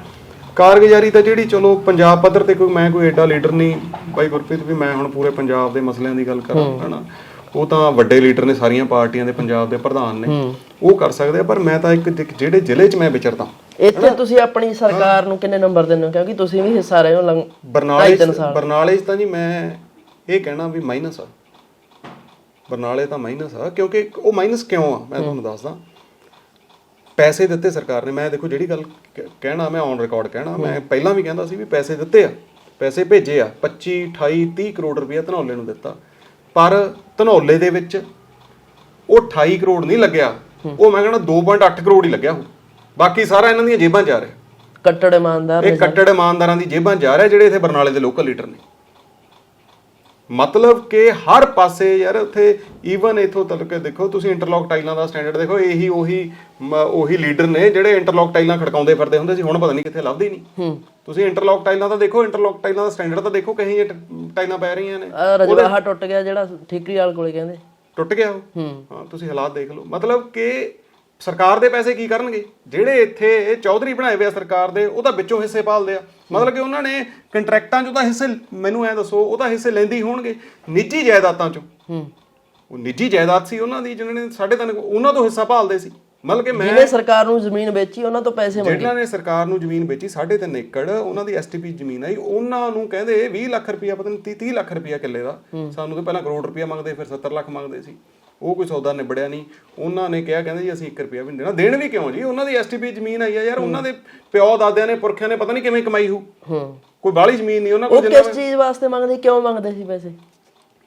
ਕਾਰਗੁਜ਼ਾਰੀ ਤਾਂ ਜਿਹੜੀ ਚਲੋ ਪੰਜਾਬ ਪੱਧਰ ਤੇ ਕੋਈ ਮੈਂ ਕੋਈ ਐਡਾ ਲੀਡਰ ਨਹੀਂ। ਬਾਈ ਗੁਰਪ੍ਰੀਤ ਵੀ ਮੈਂ ਹੁਣ ਪੂਰੇ ਪੰਜਾਬ ਦੇ ਮਸਲਿਆਂ ਦੀ ਗੱਲ ਕਰਾਂ ਹਨਾ। ਉਹ ਤਾਂ ਵੱਡੇ ਲੀਡਰ ਨੇ ਸਾਰੀਆਂ ਪਾਰਟੀਆਂ ਦੇ ਪੰਜਾਬ ਦੇ ਪ੍ਰਧਾਨ ਨੇ। ਉਹ ਕਰ ਸਕਦੇ ਆ ਪਰ ਮੈਂ ਤਾਂ ਇੱਕ ਜਿਹੜੇ ਜ਼ਿਲ੍ਹੇ 'ਚ ਮੈਂ ਵਿਚਰਦਾ ਇੱਥੇ ਤੁਸੀਂ ਆਪਣੀ ਸਰਕਾਰ ਨੂੰ ਕਿੰਨੇ ਨੰਬਰ ਦਿੰਦੇ ਹੋ? ਕਿਉਂਕਿ ਤੁਸੀਂ ਵੀ ਹਿੱਸਾ ਰਹੇ ਹੋ ਬਰਨਾਲੇ ਬਰਨਾਲੇ 'ਚ ਤਾਂ ਜੀ ਮੈਂ ਇਹ ਕਹਿਣਾ ਵੀ ਮਾਈਨਸ ਆ। ਬਰਨਾਲੇ ਤਾਂ ਮਾਈਨਸ ਆ ਕਿਉਂਕਿ ਉਹ ਮਾਈਨਸ ਕਿਉਂ ਆ? ਮੈਂ ਤੁਹਾਨੂੰ ਦੱਸਦਾ। ਪੈਸੇ ਦਿੱਤੇ ਸਰਕਾਰ ਨੇ। ਮੈਂ ਦੇਖੋ ਜਿਹੜੀ ਗੱਲ ਕਹਿਣਾ ਮੈਂ ਔਨ ਰਿਕਾਰਡ ਕਹਿਣਾ। ਮੈਂ ਪਹਿਲਾਂ ਵੀ ਕਹਿੰਦਾ ਸੀ ਵੀ ਪੈਸੇ ਦਿੱਤੇ ਆ ਪੈਸੇ ਭੇਜੇ ਆ। 25 28 30 ਕਰੋੜ ਰੁਪਏ ਧਨੌਲੇ ਨੂੰ ਦਿੱਤਾ। ਪਰ ਧਨੌਲੇ ਦੇ ਵਿੱਚ ਉਹ 28 ਕਰੋੜ ਨਹੀਂ ਲੱਗਿਆ। ਉਹ ਮੈਂ ਕਹਿੰਦਾ 2.8 ਕਰੋੜ ਹੀ ਲੱਗਿਆ ਉਹ। ਬਾਕੀ ਸਾਰਾ ਇਹਨਾਂ ਦੀਆਂ ਜੇਬਾਂ 'ਚ ਆ ਰਿਹਾ। ਕੱਟੜ ਇਮਾਨਦਾਰ ਇਹ ਕੱਟੜ ਇਮਾਨਦਾਰਾਂ ਦੀ ਜੇਬਾਂ 'ਚ ਜਾ ਰਿਹਾ ਜਿਹੜੇ ਇੱਥੇ ਬਰਨਾਲੇ ਦੇ ਲੋਕਲ ਲੀਡਰ ਨੇ। ਮਤਲਬ ਕਿ ਹਰ ਪਾਸੇ ਯਾਰ ਉੱਥੇ ਈਵਨ ਇਥੋਂ ਤੱਕ ਦੇਖੋ ਤੁਸੀਂ ਇੰਟਰਲੌਕ ਟਾਈਲਾਂ ਦਾ ਸਟੈਂਡਰਡ ਦੇਖੋ ਇਹੀ ਉਹੀ ਉਹੀ ਲੀਡਰ ਨੇ ਜਿਹੜੇ ਇੰਟਰਲੌਕ ਟਾਈਲਾਂ ਖੜਕਾਉਂਦੇ ਫਿਰਦੇ ਹੁੰਦੇ ਸੀ ਹੁਣ ਪਤਾ ਨਹੀਂ ਕਿੱਥੇ ਲੱਭਦੀ ਨਹੀਂ। ਤੁਸੀਂ ਇੰਟਰਲੌਕ ਟਾਈਲਾਂ ਤਾਂ ਦੇਖੋ ਇੰਟਰਲੌਕ ਟਾਈਲਾਂ ਦਾ ਸਟੈਂਡਰਡ ਤਾਂ ਦੇਖੋ ਕਹੀਂ ਇਹ ਟਾਈਲਾਂ ਪੈ ਰਹੀਆਂ ਨੇ। ਰਜਵਾਹਾ ਟੁੱਟ ਗਿਆ ਜਿਹੜਾ ਠੀਕਰੀ ਵਾਲ ਕੋਲੇ ਕਹਿੰਦੇ। ਟੁੱਟ ਗਿਆ ਉਹ? ਹਾਂ। ਤੁਸੀਂ ਹਾਲਾਤ ਦੇਖ ਲਓ। ਮਤਲਬ ਕਿ ਸਰਕਾਰ ਦੇ ਪੈਸੇ ਕੀ ਕਰਨਗੇ? ਜਿਹੜੇ ਇੱਥੇ ਇਹ ਚੌਧਰੀ ਬਣਾਏ ਹੋਏ ਆ ਸਰਕਾਰ ਦੇ ਉਹ ਤਾਂ ਵਿੱਚੋਂ ਹਿੱਸੇ ਪਾਲਦੇ ਆ। ਮਤਲਬ ਕਿ ਉਹਨਾਂ ਨੇ ਕੰਟਰੈਕਟਾਂ 'ਚੋਂ ਤਾਂ ਹਿੱਸੇ ਮੈਨੂੰ ਐ ਦੱਸੋ ਉਹ ਤਾਂ ਹਿੱਸੇ ਲੈਂਦੇ ਹੀ ਹੋਣਗੇ ਨਿੱਜੀ ਜਾਇਦਾਦਾਂ 'ਚੋਂ। ਹੂੰ। ਉਹ ਨਿੱਜੀ ਜਾਇਦਾਦ ਸੀ ਉਹਨਾਂ ਦੀ ਜਿਹਨਾਂ ਨੇ ਸਾਢੇ ਤਿੰਨ ਉਹਨਾਂ ਤੋਂ ਹਿੱਸਾ ਭਾਲਦੇ ਸੀ। ਮਤਲਬ ਕਿ ਮੈਂ ਜਿਹਨੇ ਸਰਕਾਰ ਨੂੰ ਜ਼ਮੀਨ ਵੇਚੀ ਉਹਨਾਂ ਤੋਂ ਪੈਸੇ ਮੰਗੇ। ਜਿਹਨਾਂ ਨੇ ਸਰਕਾਰ ਨੂੰ ਜ਼ਮੀਨ ਵੇਚੀ 3.5 ਏਕੜ ਉਹਨਾਂ ਦੀ ਐਸਟੀਪੀ ਜ਼ਮੀਨ ਆਈ ਉਹਨਾਂ ਨੂੰ ਕਹਿੰਦੇ 20 ਲੱਖ ਰੁਪਇਆ ਪਤਾ ਨਹੀਂ 30 30 ਲੱਖ ਰੁਪਇਆ ਕਿੱਲੇ ਦਾ। ਸਾਨੂੰ ਤਾਂ ਪਹਿਲਾਂ ਕਰੋੜ ਰੁਪਇਆ ਮੰਗਦੇ ਫਿਰ 70 ਲੱਖ ਮੰਗਦੇ ਸੀ। ਉਹ ਕੋਈ ਸੌਦਾ ਨਿਬੜਿਆ ਨਹੀਂ ਉਹਨਾਂ ਨੇ ਕਿਹਾ ਕਹਿੰਦੇ ਜੀ ਅਸੀਂ 1 ਰੁਪਇਆ ਵੀ ਨਹੀਂ ਦੇਣਾ। ਦੇਣ ਵੀ ਕਿਉਂ ਜੀ? ਉਹਨਾਂ ਦੀ ਐਸਟੀਪੀ ਜ਼ਮੀਨ ਆਈ ਆ ਯਾਰ ਉਹਨਾਂ ਦੇ ਪਿਓ ਦਾਦਿਆਂ ਨੇ ਪੁਰਖਿਆਂ ਨੇ ਪਤਾ ਨਹੀਂ ਕਿਵੇਂ ਕਮਾਈ ਹੋ ਹੂੰ। ਕੋਈ ਬਾਹਲੀ ਜ਼ਮੀਨ ਨਹੀਂ ਉਹਨਾਂ ਉਹ ਕੋਲ ਕਿਸ ਚੀਜ਼ ਵਾਸਤੇ ਮੰਗਦੇ ਕਿਉਂ ਮੰਗਦੇ ਸੀ ਪੈਸੇ?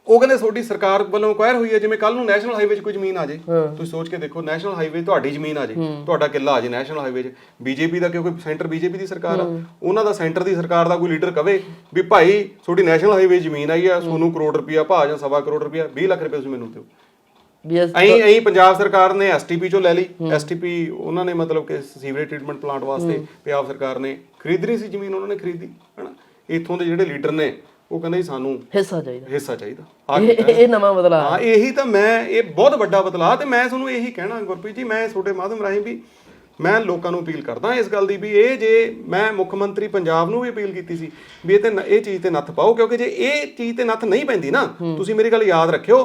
ਉਹ ਕਹਿੰਦੇ ਤੁਹਾਡੀ ਸਰਕਾਰ ਵੱਲੋਂ ਅਕਵਾਇਰ ਹੋਈ ਹੈ ਜਿਵੇਂ ਕੱਲ ਨੂੰ ਨੈਸ਼ਨਲ ਹਾਈਵੇ 'ਚ ਕੋਈ ਜ਼ਮੀਨ ਆ ਜੇ। ਤੁਸੀਂ ਸੋਚ ਕੇ ਦੇਖੋ ਨੈਸ਼ਨਲ ਹਾਈਵੇ ਤੁਹਾਡੀ ਜ਼ਮੀਨ ਆ ਜੇ ਤੁਹਾਡਾ ਕਿੱਲਾ ਆ ਜੇ ਨੈਸ਼ਨਲ ਹਾਈਵੇ 'ਚ। ਬੀਜੇਪੀ ਦਾ ਕਿਉਂਕਿ ਸੈਂਟਰ ਬੀਜੇਪੀ ਦੀ ਸਰਕਾਰ ਆ ਉਹਨਾਂ ਦਾ ਸੈਂਟਰ ਦੀ ਸਰਕਾਰ ਦਾ ਕੋਈ ਲੀਡਰ ਕਵੇ ਵੀ ਭਾਈ ਤੁਹਾਡੀ ਨੈਸ਼ਨਲ ਹਾਈਵੇ ਜ਼ਮੀਨ ਆਈ ਆ ਤੁਹਾਨੂੰ ਕਰੋੜ ਰੁਪਇਆ ਭਾਅ ਜਾਂ ਸਵਾ ਕਰੋੜ ਰੁਪਇਆ 20 ਲੱਖ ਰੁਪਏ ਤੁਸੀਂ ਮੈਨੂੰ ਦਿਓ। ਅਹੀਂ ਅਹੀਂ ਪੰਜਾਬ ਸਰਕਾਰ ਨੇ ਐਸਟੀਪੀ ਚੋਂ ਲੈ ਲਈ। ਐਸਟੀਪੀ ਉਹਨਾਂ ਨੇ ਮਤਲਬ ਕਿ ਸੀਵਰੇਜ ਟ੍ਰੀਟਮੈਂਟ ਪਲਾਂਟ ਵਾਸਤੇ ਪੰਜਾਬ ਸਰਕਾਰ ਨੇ ਖਰੀਦਣੀ ਸੀ ਜ਼ਮੀਨ ਉਹਨਾਂ ਨੇ ਖਰੀਦੀ ਹਨਾ? ਇੱਥੋਂ ਦੇ ਜਿਹੜੇ ਲੀਡਰ ਨੇ ਉਹ ਕਹਿੰਦੇ ਜੀ ਸਾਨੂੰ ਹਿੱਸਾ ਚਾਹੀਦਾ। ਹਿੱਸਾ ਚਾਹੀਦਾ। ਆ ਇਹ ਇਹ ਨਵਾਂ ਬਦਲਾਅ ਹਾਂ ਇਹੀ ਤਾਂ ਮੈਂ ਇਹ ਬਹੁਤ ਵੱਡਾ ਬਦਲਾਅ ਤੇ ਮੈਂ ਤੁਹਾਨੂੰ ਇਹੀ ਕਹਿਣਾ ਗੁਰਪ੍ਰੀਤ ਜੀ ਮੈਂ ਤੁਹਾਡੇ ਮਾਧਿਅਮ ਰਾਹੀਂ ਵੀ ਮੈਂ ਲੋਕਾਂ ਨੂੰ ਅਪੀਲ ਕਰਦਾ ਇਸ ਗੱਲ ਦੀ ਵੀ ਇਹ ਜੇ ਮੈਂ ਮੁੱਖ ਮੰਤਰੀ ਪੰਜਾਬ ਨੂੰ ਵੀ ਅਪੀਲ ਕੀਤੀ ਸੀ ਵੀ ਇਹ ਤੇ ਨ- ਇਹ ਚੀਜ਼ ਤੇ ਨੱਥ ਪਾਓ ਕਿਉਂਕਿ ਜੇ ਇਹ ਚੀਜ਼ ਤੇ ਨੱਥ ਨਹੀਂ ਪੈਂਦੀ ਨਾ ਤੁਸੀਂ ਮੇਰੀ ਗੱਲ ਯਾਦ ਰੱਖਿਓ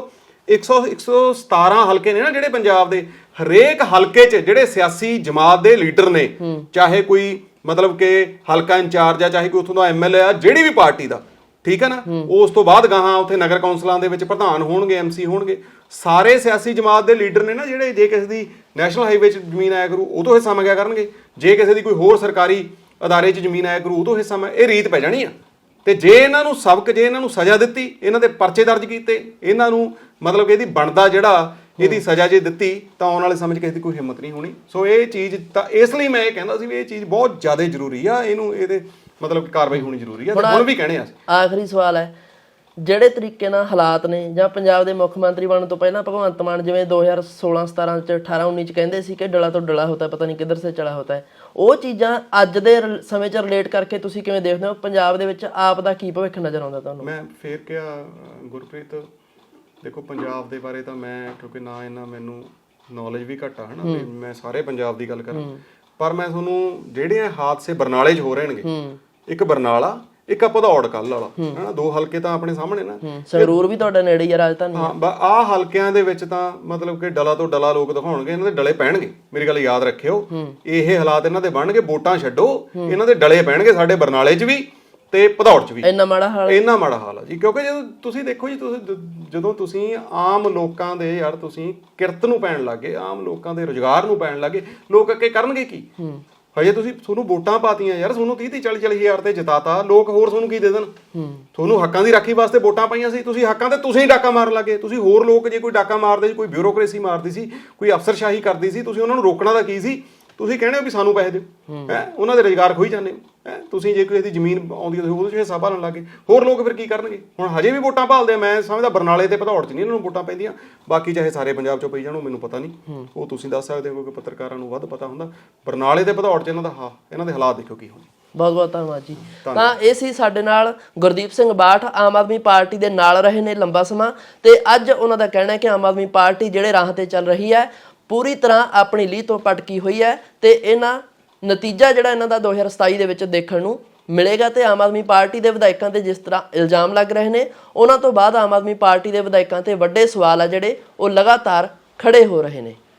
100 117 ਹਲਕੇ ਨੇ ਨਾ ਜਿਹੜੇ ਪੰਜਾਬ ਦੇ ਹਰੇਕ ਹਲਕੇ 'ਚ ਜਿਹੜੇ ਸਿਆਸੀ ਜਮਾਤ ਦੇ ਲੀਡਰ ਨੇ ਚਾਹੇ ਕੋਈ ਮਤਲਬ ਕਿ ਹਲਕਾ ਇੰਚਾਰਜ ਆ ਚਾਹੇ ਕੋਈ ਉੱਥੋਂ ਦਾ ਐਮਐਲਏ ਆ ਜਿਹੜੀ ਵੀ ਪਾਰਟੀ ਦਾ ਠੀਕ ਹੈ ਨਾ? ਉਸ ਤੋਂ ਬਾਅਦ ਗਾਹਾਂ ਉੱਥੇ ਨਗਰ ਕੌਂਸਲਾਂ ਦੇ ਵਿੱਚ ਪ੍ਰਧਾਨ ਹੋਣਗੇ ਐਮਸੀ ਹੋਣਗੇ। ਸਾਰੇ ਸਿਆਸੀ ਜਮਾਤ ਦੇ ਲੀਡਰ ਨੇ ਨਾ ਜਿਹੜੇ ਜੇ ਕਿਸੇ ਦੀ ਨੈਸ਼ਨਲ ਹਾਈਵੇ 'ਚ ਜ਼ਮੀਨ ਆਇਆ ਕਰੂ ਉਹ ਤੋਂ ਹਿੱਸਾ ਮੰਗਿਆ ਕਰਨਗੇ। ਜੇ ਕਿਸੇ ਦੀ ਕੋਈ ਹੋਰ ਸਰਕਾਰੀ ਅਦਾਰੇ 'ਚ ਜ਼ਮੀਨ ਆਇਆ ਕਰੂ ਉਹ ਤੋਂ ਹਿੱਸਾ ਮੰਗ ਇਹ ਰੀਤ ਪੈ ਜਾਣੀ ਆ। ਤੇ ਜੇ ਇਹਨਾਂ ਨੂੰ ਸਬਕ ਜੇ ਇਹਨਾਂ ਨੂੰ ਸਜ਼ਾ ਦਿੱਤੀ ਇਹਨਾਂ ਦੇ ਪਰਚੇ ਦਰਜ ਕੀਤੇ ਇਹਨਾਂ ਨੂੰ ਮਤਲਬ ਕਿ ਇਹਦੀ ਬਣਦਾ ਜਿਹੜਾ ਇਹਦੀ ਸਜ਼ਾ ਜੇ ਦਿੱਤੀ ਤਾਂ ਆਉਣ ਵਾਲੇ ਸਮੇਂ 'ਚ ਕਿਸੇ ਦੀ ਕੋਈ ਹਿੰਮਤ ਨਹੀਂ ਹੋਣੀ। ਸੋ ਇਹ ਚੀਜ਼ ਤਾਂ ਇਸ ਲਈ ਮੈਂ ਇਹ ਕਹਿੰਦਾ ਸੀ ਵੀ ਇਹ ਚੀਜ਼ ਬਹੁਤ ਜ਼ਿਆਦਾ ਜ਼ਰੂਰੀ ਆ ਇਹਨੂੰ ਇਹਦੇ ਮਤਲਬ ਕਿ ਕਾਰਵਾਈ ਹੋਣੀ ਜ਼ਰੂਰੀ ਆ ਤੇ ਹੁਣ ਵੀ ਕਹਿੰਦੇ ਆ। ਆਖਰੀ ਸਵਾਲ ਹੈ ਜਿਹੜੇ ਤਰੀਕੇ ਨਾਲ ਹਾਲਾਤ ਨੇ ਜਾਂ ਪੰਜਾਬ ਦੇ ਮੁੱਖ ਮੰਤਰੀ ਬਣਨ ਤੋਂ ਪਹਿਲਾਂ ਭਗਵੰਤ ਮਾਨ ਜਿਵੇਂ 2016 17 ਚ 18 19 ਚ ਕਹਿੰਦੇ ਸੀ ਕਿ ਡਲਾ ਤੋਂ ਡਲਾ ਹੋਤਾ ਹੈ ਪਤਾ ਨਹੀਂ ਕਿੱਧਰ ਸੇ ਚਲਾ ਹੋਤਾ ਹੈ ਉਹ ਚੀਜ਼ਾਂ ਅੱਜ ਦੇ ਸਮੇਂ ਚ ਰਿਲੇਟ ਕਰਕੇ ਤੁਸੀਂ ਕਿਵੇਂ ਦੇਖਦੇ ਹੋ? ਪੰਜਾਬ ਦੇ ਵਿੱਚ ਆਪ ਦਾ ਕੀ ਭਵਿੱਖ ਨਜ਼ਰ ਆਉਂਦਾ ਤੁਹਾਨੂੰ? ਮੈਂ ਫੇਰ ਕਿਹਾ ਅਹ, ਗੁਰਪ੍ਰੀਤ ਦੇਖੋ ਪੰਜਾਬ ਦੇ ਬਾਰੇ ਤਾਂ ਮੈਂ ਕਿਉਂਕਿ ਨਾ ਇਹਨਾਂ ਮੈਨੂੰ ਨੌਲੇਜ ਵੀ ਘੱਟ ਆ ਹਨਾ ਵੀ ਮੈਂ ਸਾਰੇ ਪੰਜਾਬ ਦੀ ਗੱਲ ਕਰਾਂ। ਪਰ ਮੈਂ ਤੁਹਾਨੂੰ ਜਿਹੜੇ ਇਹ ਹਾਦਸੇ ਬਰਨਾਲੇ 'ਚ ਹੋ ਰਹੇ ਨੇਗੇ ਇੱਕ ਬਰਨਾਲਾ ਇੱਕ ਆ ਭਦੌੜ ਕੱਲ ਵਾਲਾ। ਹਨਾ ਦੋ ਹਲਕੇ ਤਾਂ ਆਪਣੇ ਸਾਹਮਣੇ ਨਾ। ਸੰਗਰੂਰ ਵੀ ਤੁਹਾਡੇ ਨੇੜੇ ਹੀ ਆ ਰਾਜਧਾਨੀ। ਹਾਂ ਆ ਹਲਕਿਆਂ ਦੇ ਵਿੱਚ ਤਾਂ ਮਤਲਬ ਕਿ ਡਲਾ ਤੋਂ ਡਲਾ ਲੋਕ ਦਿਖਾਉਣਗੇ ਇਹਨਾਂ ਦੇ ਡਲੇ ਪੈਣਗੇ। ਮੇਰੀ ਗੱਲ ਯਾਦ ਰੱਖਿਓ। ਇਹ ਹਾਲਾਤ ਇਹਨਾਂ ਦੇ ਬਣਨਗੇ ਵੋਟਾਂ ਛੱਡੋ। ਇਹਨਾਂ ਦੇ ਡਲੇ ਪੈਣਗੇ ਸਾਡੇ ਬਰਨਾਲੇ 'ਚ ਵੀ ਤੇ ਭਦੌੜ 'ਚ ਵੀ। ਇੰਨਾ ਮਾੜਾ ਹਾਲ ਇੰਨਾ ਮਾੜਾ ਹਾਲ ਆ ਜੀ ਕਿਉਂਕਿ ਜਦੋਂ ਤੁਸੀਂ ਦੇਖੋ ਜੀ ਤੁਸੀਂ ਜਦੋਂ ਤੁਸੀਂ ਆਮ ਲੋਕਾਂ ਦੇ ਯਾਰ ਤੁਸੀਂ ਕਿਰਤ ਨੂੰ ਪੈਣ ਲੱਗੇ ਆਮ ਲੋਕਾਂ ਦੇ ਰੋਜ਼ਗਾਰ ਨੂੰ ਪੈਣ ਲੱਗੇ ਲੋਕ ਅੱਗੇ ਕਰਨਗੇ ਕੀ? ਹਜੇ ਤੁਸੀਂ ਤੁਹਾਨੂੰ ਵੋਟਾਂ ਪਾਤੀਆਂ ਯਾਰ ਤੁਹਾਨੂੰ 30 30 40 40 ਹਜ਼ਾਰ ਤੇ ਜਿਤਾਤਾ। ਲੋਕ ਹੋਰ ਤੁਹਾਨੂੰ ਕੀ ਦੇ ਦੇਣ? ਤੁਹਾਨੂੰ ਹੱਕਾਂ ਦੀ ਰਾਖੀ ਵਾਸਤੇ ਵੋਟਾਂ ਪਾਈਆਂ ਸੀ। ਤੁਸੀਂ ਹੱਕਾਂ ਤੇ ਤੁਸੀਂ ਡਾਕਾ ਮਾਰਨ ਲੱਗੇ। ਤੁਸੀਂ ਹੋਰ ਲੋਕ ਜੇ ਕੋਈ ਡਾਕਾ ਮਾਰਦੇ ਸੀ ਕੋਈ ਬਿਊਰੋਕ੍ਰੇਸੀ ਮਾਰਦੀ ਸੀ ਕੋਈ ਅਫਸਰਸ਼ਾਹੀ ਕਰਦੀ ਸੀ ਤੁਸੀਂ ਉਹਨਾਂ ਨੂੰ ਰੋਕਣਾ ਦਾ ਕੀ ਸੀ? ਤੁਸੀਂ ਕਹਿੰਦੇ ਹੋ ਵੀ ਸਾਨੂੰ ਪੈਸੇ ਦਿਓ। ਹੈ। ਉਹਨਾਂ ਦੇ ਰੋਜ਼ਗਾਰ ਖੋਈ ਜਾਂਦੇ ਹੋ ਹੈ? ਤੁਸੀਂ ਜੇ ਕੋਈ ਦੀ ਜ਼ਮੀਨ ਆਉਂਦੀ ਹੈ ਤੁਸੀਂ ਉਹਦੇ 'ਚ ਹਿੱਸਾ ਭਾਲਣ ਲੱਗੇ ਹੋਰ ਲੋਕ ਫਿਰ ਕੀ ਕਰਨਗੇ? ਹੁਣ ਹਜੇ ਵੀ ਵੋਟਾਂ ਭਾਲਦੇ ਆ। ਮੈਂ ਸਮਝਦਾ ਬਰਨਾਲੇ ਤੇ ਭਦੌੜ 'ਚ ਨਹੀਂ ਇਹਨਾਂ ਨੂੰ ਵੋਟਾਂ ਪੈਂਦੀਆਂ। ਬਾਕੀ ਚਾਹੇ ਸਾਰੇ ਪੰਜਾਬ 'ਚੋਂ ਪਈ ਜਾਣ ਉਹ ਮੈਨੂੰ ਪਤਾ ਨਹੀਂ। ਉਹ ਤੁਸੀਂ ਦੱਸ ਸਕਦੇ ਹੋ ਕਿਉਂਕਿ ਪੱਤਰਕਾਰਾਂ ਨੂੰ ਵੱਧ ਪਤਾ ਹੁੰਦਾ। ਬਰਨਾਲੇ ਤੇ ਭਦੌੜ 'ਚ ਇਹਨਾਂ ਦਾ ਹਾਂ ਇਹਨਾਂ ਦੇ ਹਾਲਾਤ ਦੇਖੋ ਕੀ ਹੋਣੇ। ਬਹੁਤ ਬਹੁਤ ਧੰਨਵਾਦ ਜੀ। ਤਾਂ ਇਹ ਸੀ ਸਾਡੇ ਨਾਲ ਗੁਰਦੀਪ ਸਿੰਘ ਬਾਠ ਆਮ ਆਦਮੀ ਪਾਰਟੀ ਦੇ ਨਾਲ ਰਹੇ ਨੇ ਲੰਬਾ ਸਮਾਂ। ਤੇ ਅੱਜ ਉਹਨਾਂ ਦਾ ਕਹਿਣਾ ਹੈ ਕਿ ਆਮ ਆਦਮੀ ਪਾਰਟੀ ਜਿਹੜੇ ਰਾਹ ਤੇ ਚੱਲ ਰਹੀ ਹੈ ਪੂਰੀ ਤਰ੍ਹਾਂ ਆਪਣੀ ਲੀਹ ਤੋਂ ਪਟਕੀ ਹੋਈ ਹੈ ਤੇ ਇਹਨਾਂ ਨਤੀਜਾ ਜਿਹੜਾ ਇਹਨਾਂ ਦਾ 2027 ਦੇ ਵਿੱਚ ਦੇਖਣ ਨੂੰ ਮਿਲੇਗਾ ਤੇ ਆਮ ਆਦਮੀ ਪਾਰਟੀ ਦੇ ਵਿਧਾਇਕਾਂ ਤੇ ਜਿਸ ਤਰ੍ਹਾਂ ਇਲਜ਼ਾਮ ਲੱਗ ਰਹੇ ਨੇ, ਉਹਨਾਂ ਤੋਂ ਬਾਅਦ ਆਮ ਆਦਮੀ ਪਾਰਟੀ ਦੇ ਵਿਧਾਇਕਾਂ ਤੇ ਵੱਡੇ ਸਵਾਲ ਆ ਜਿਹੜੇ ਉਹ ਲਗਾਤਾਰ ਖੜੇ ਹੋ ਰਹੇ ਨੇ।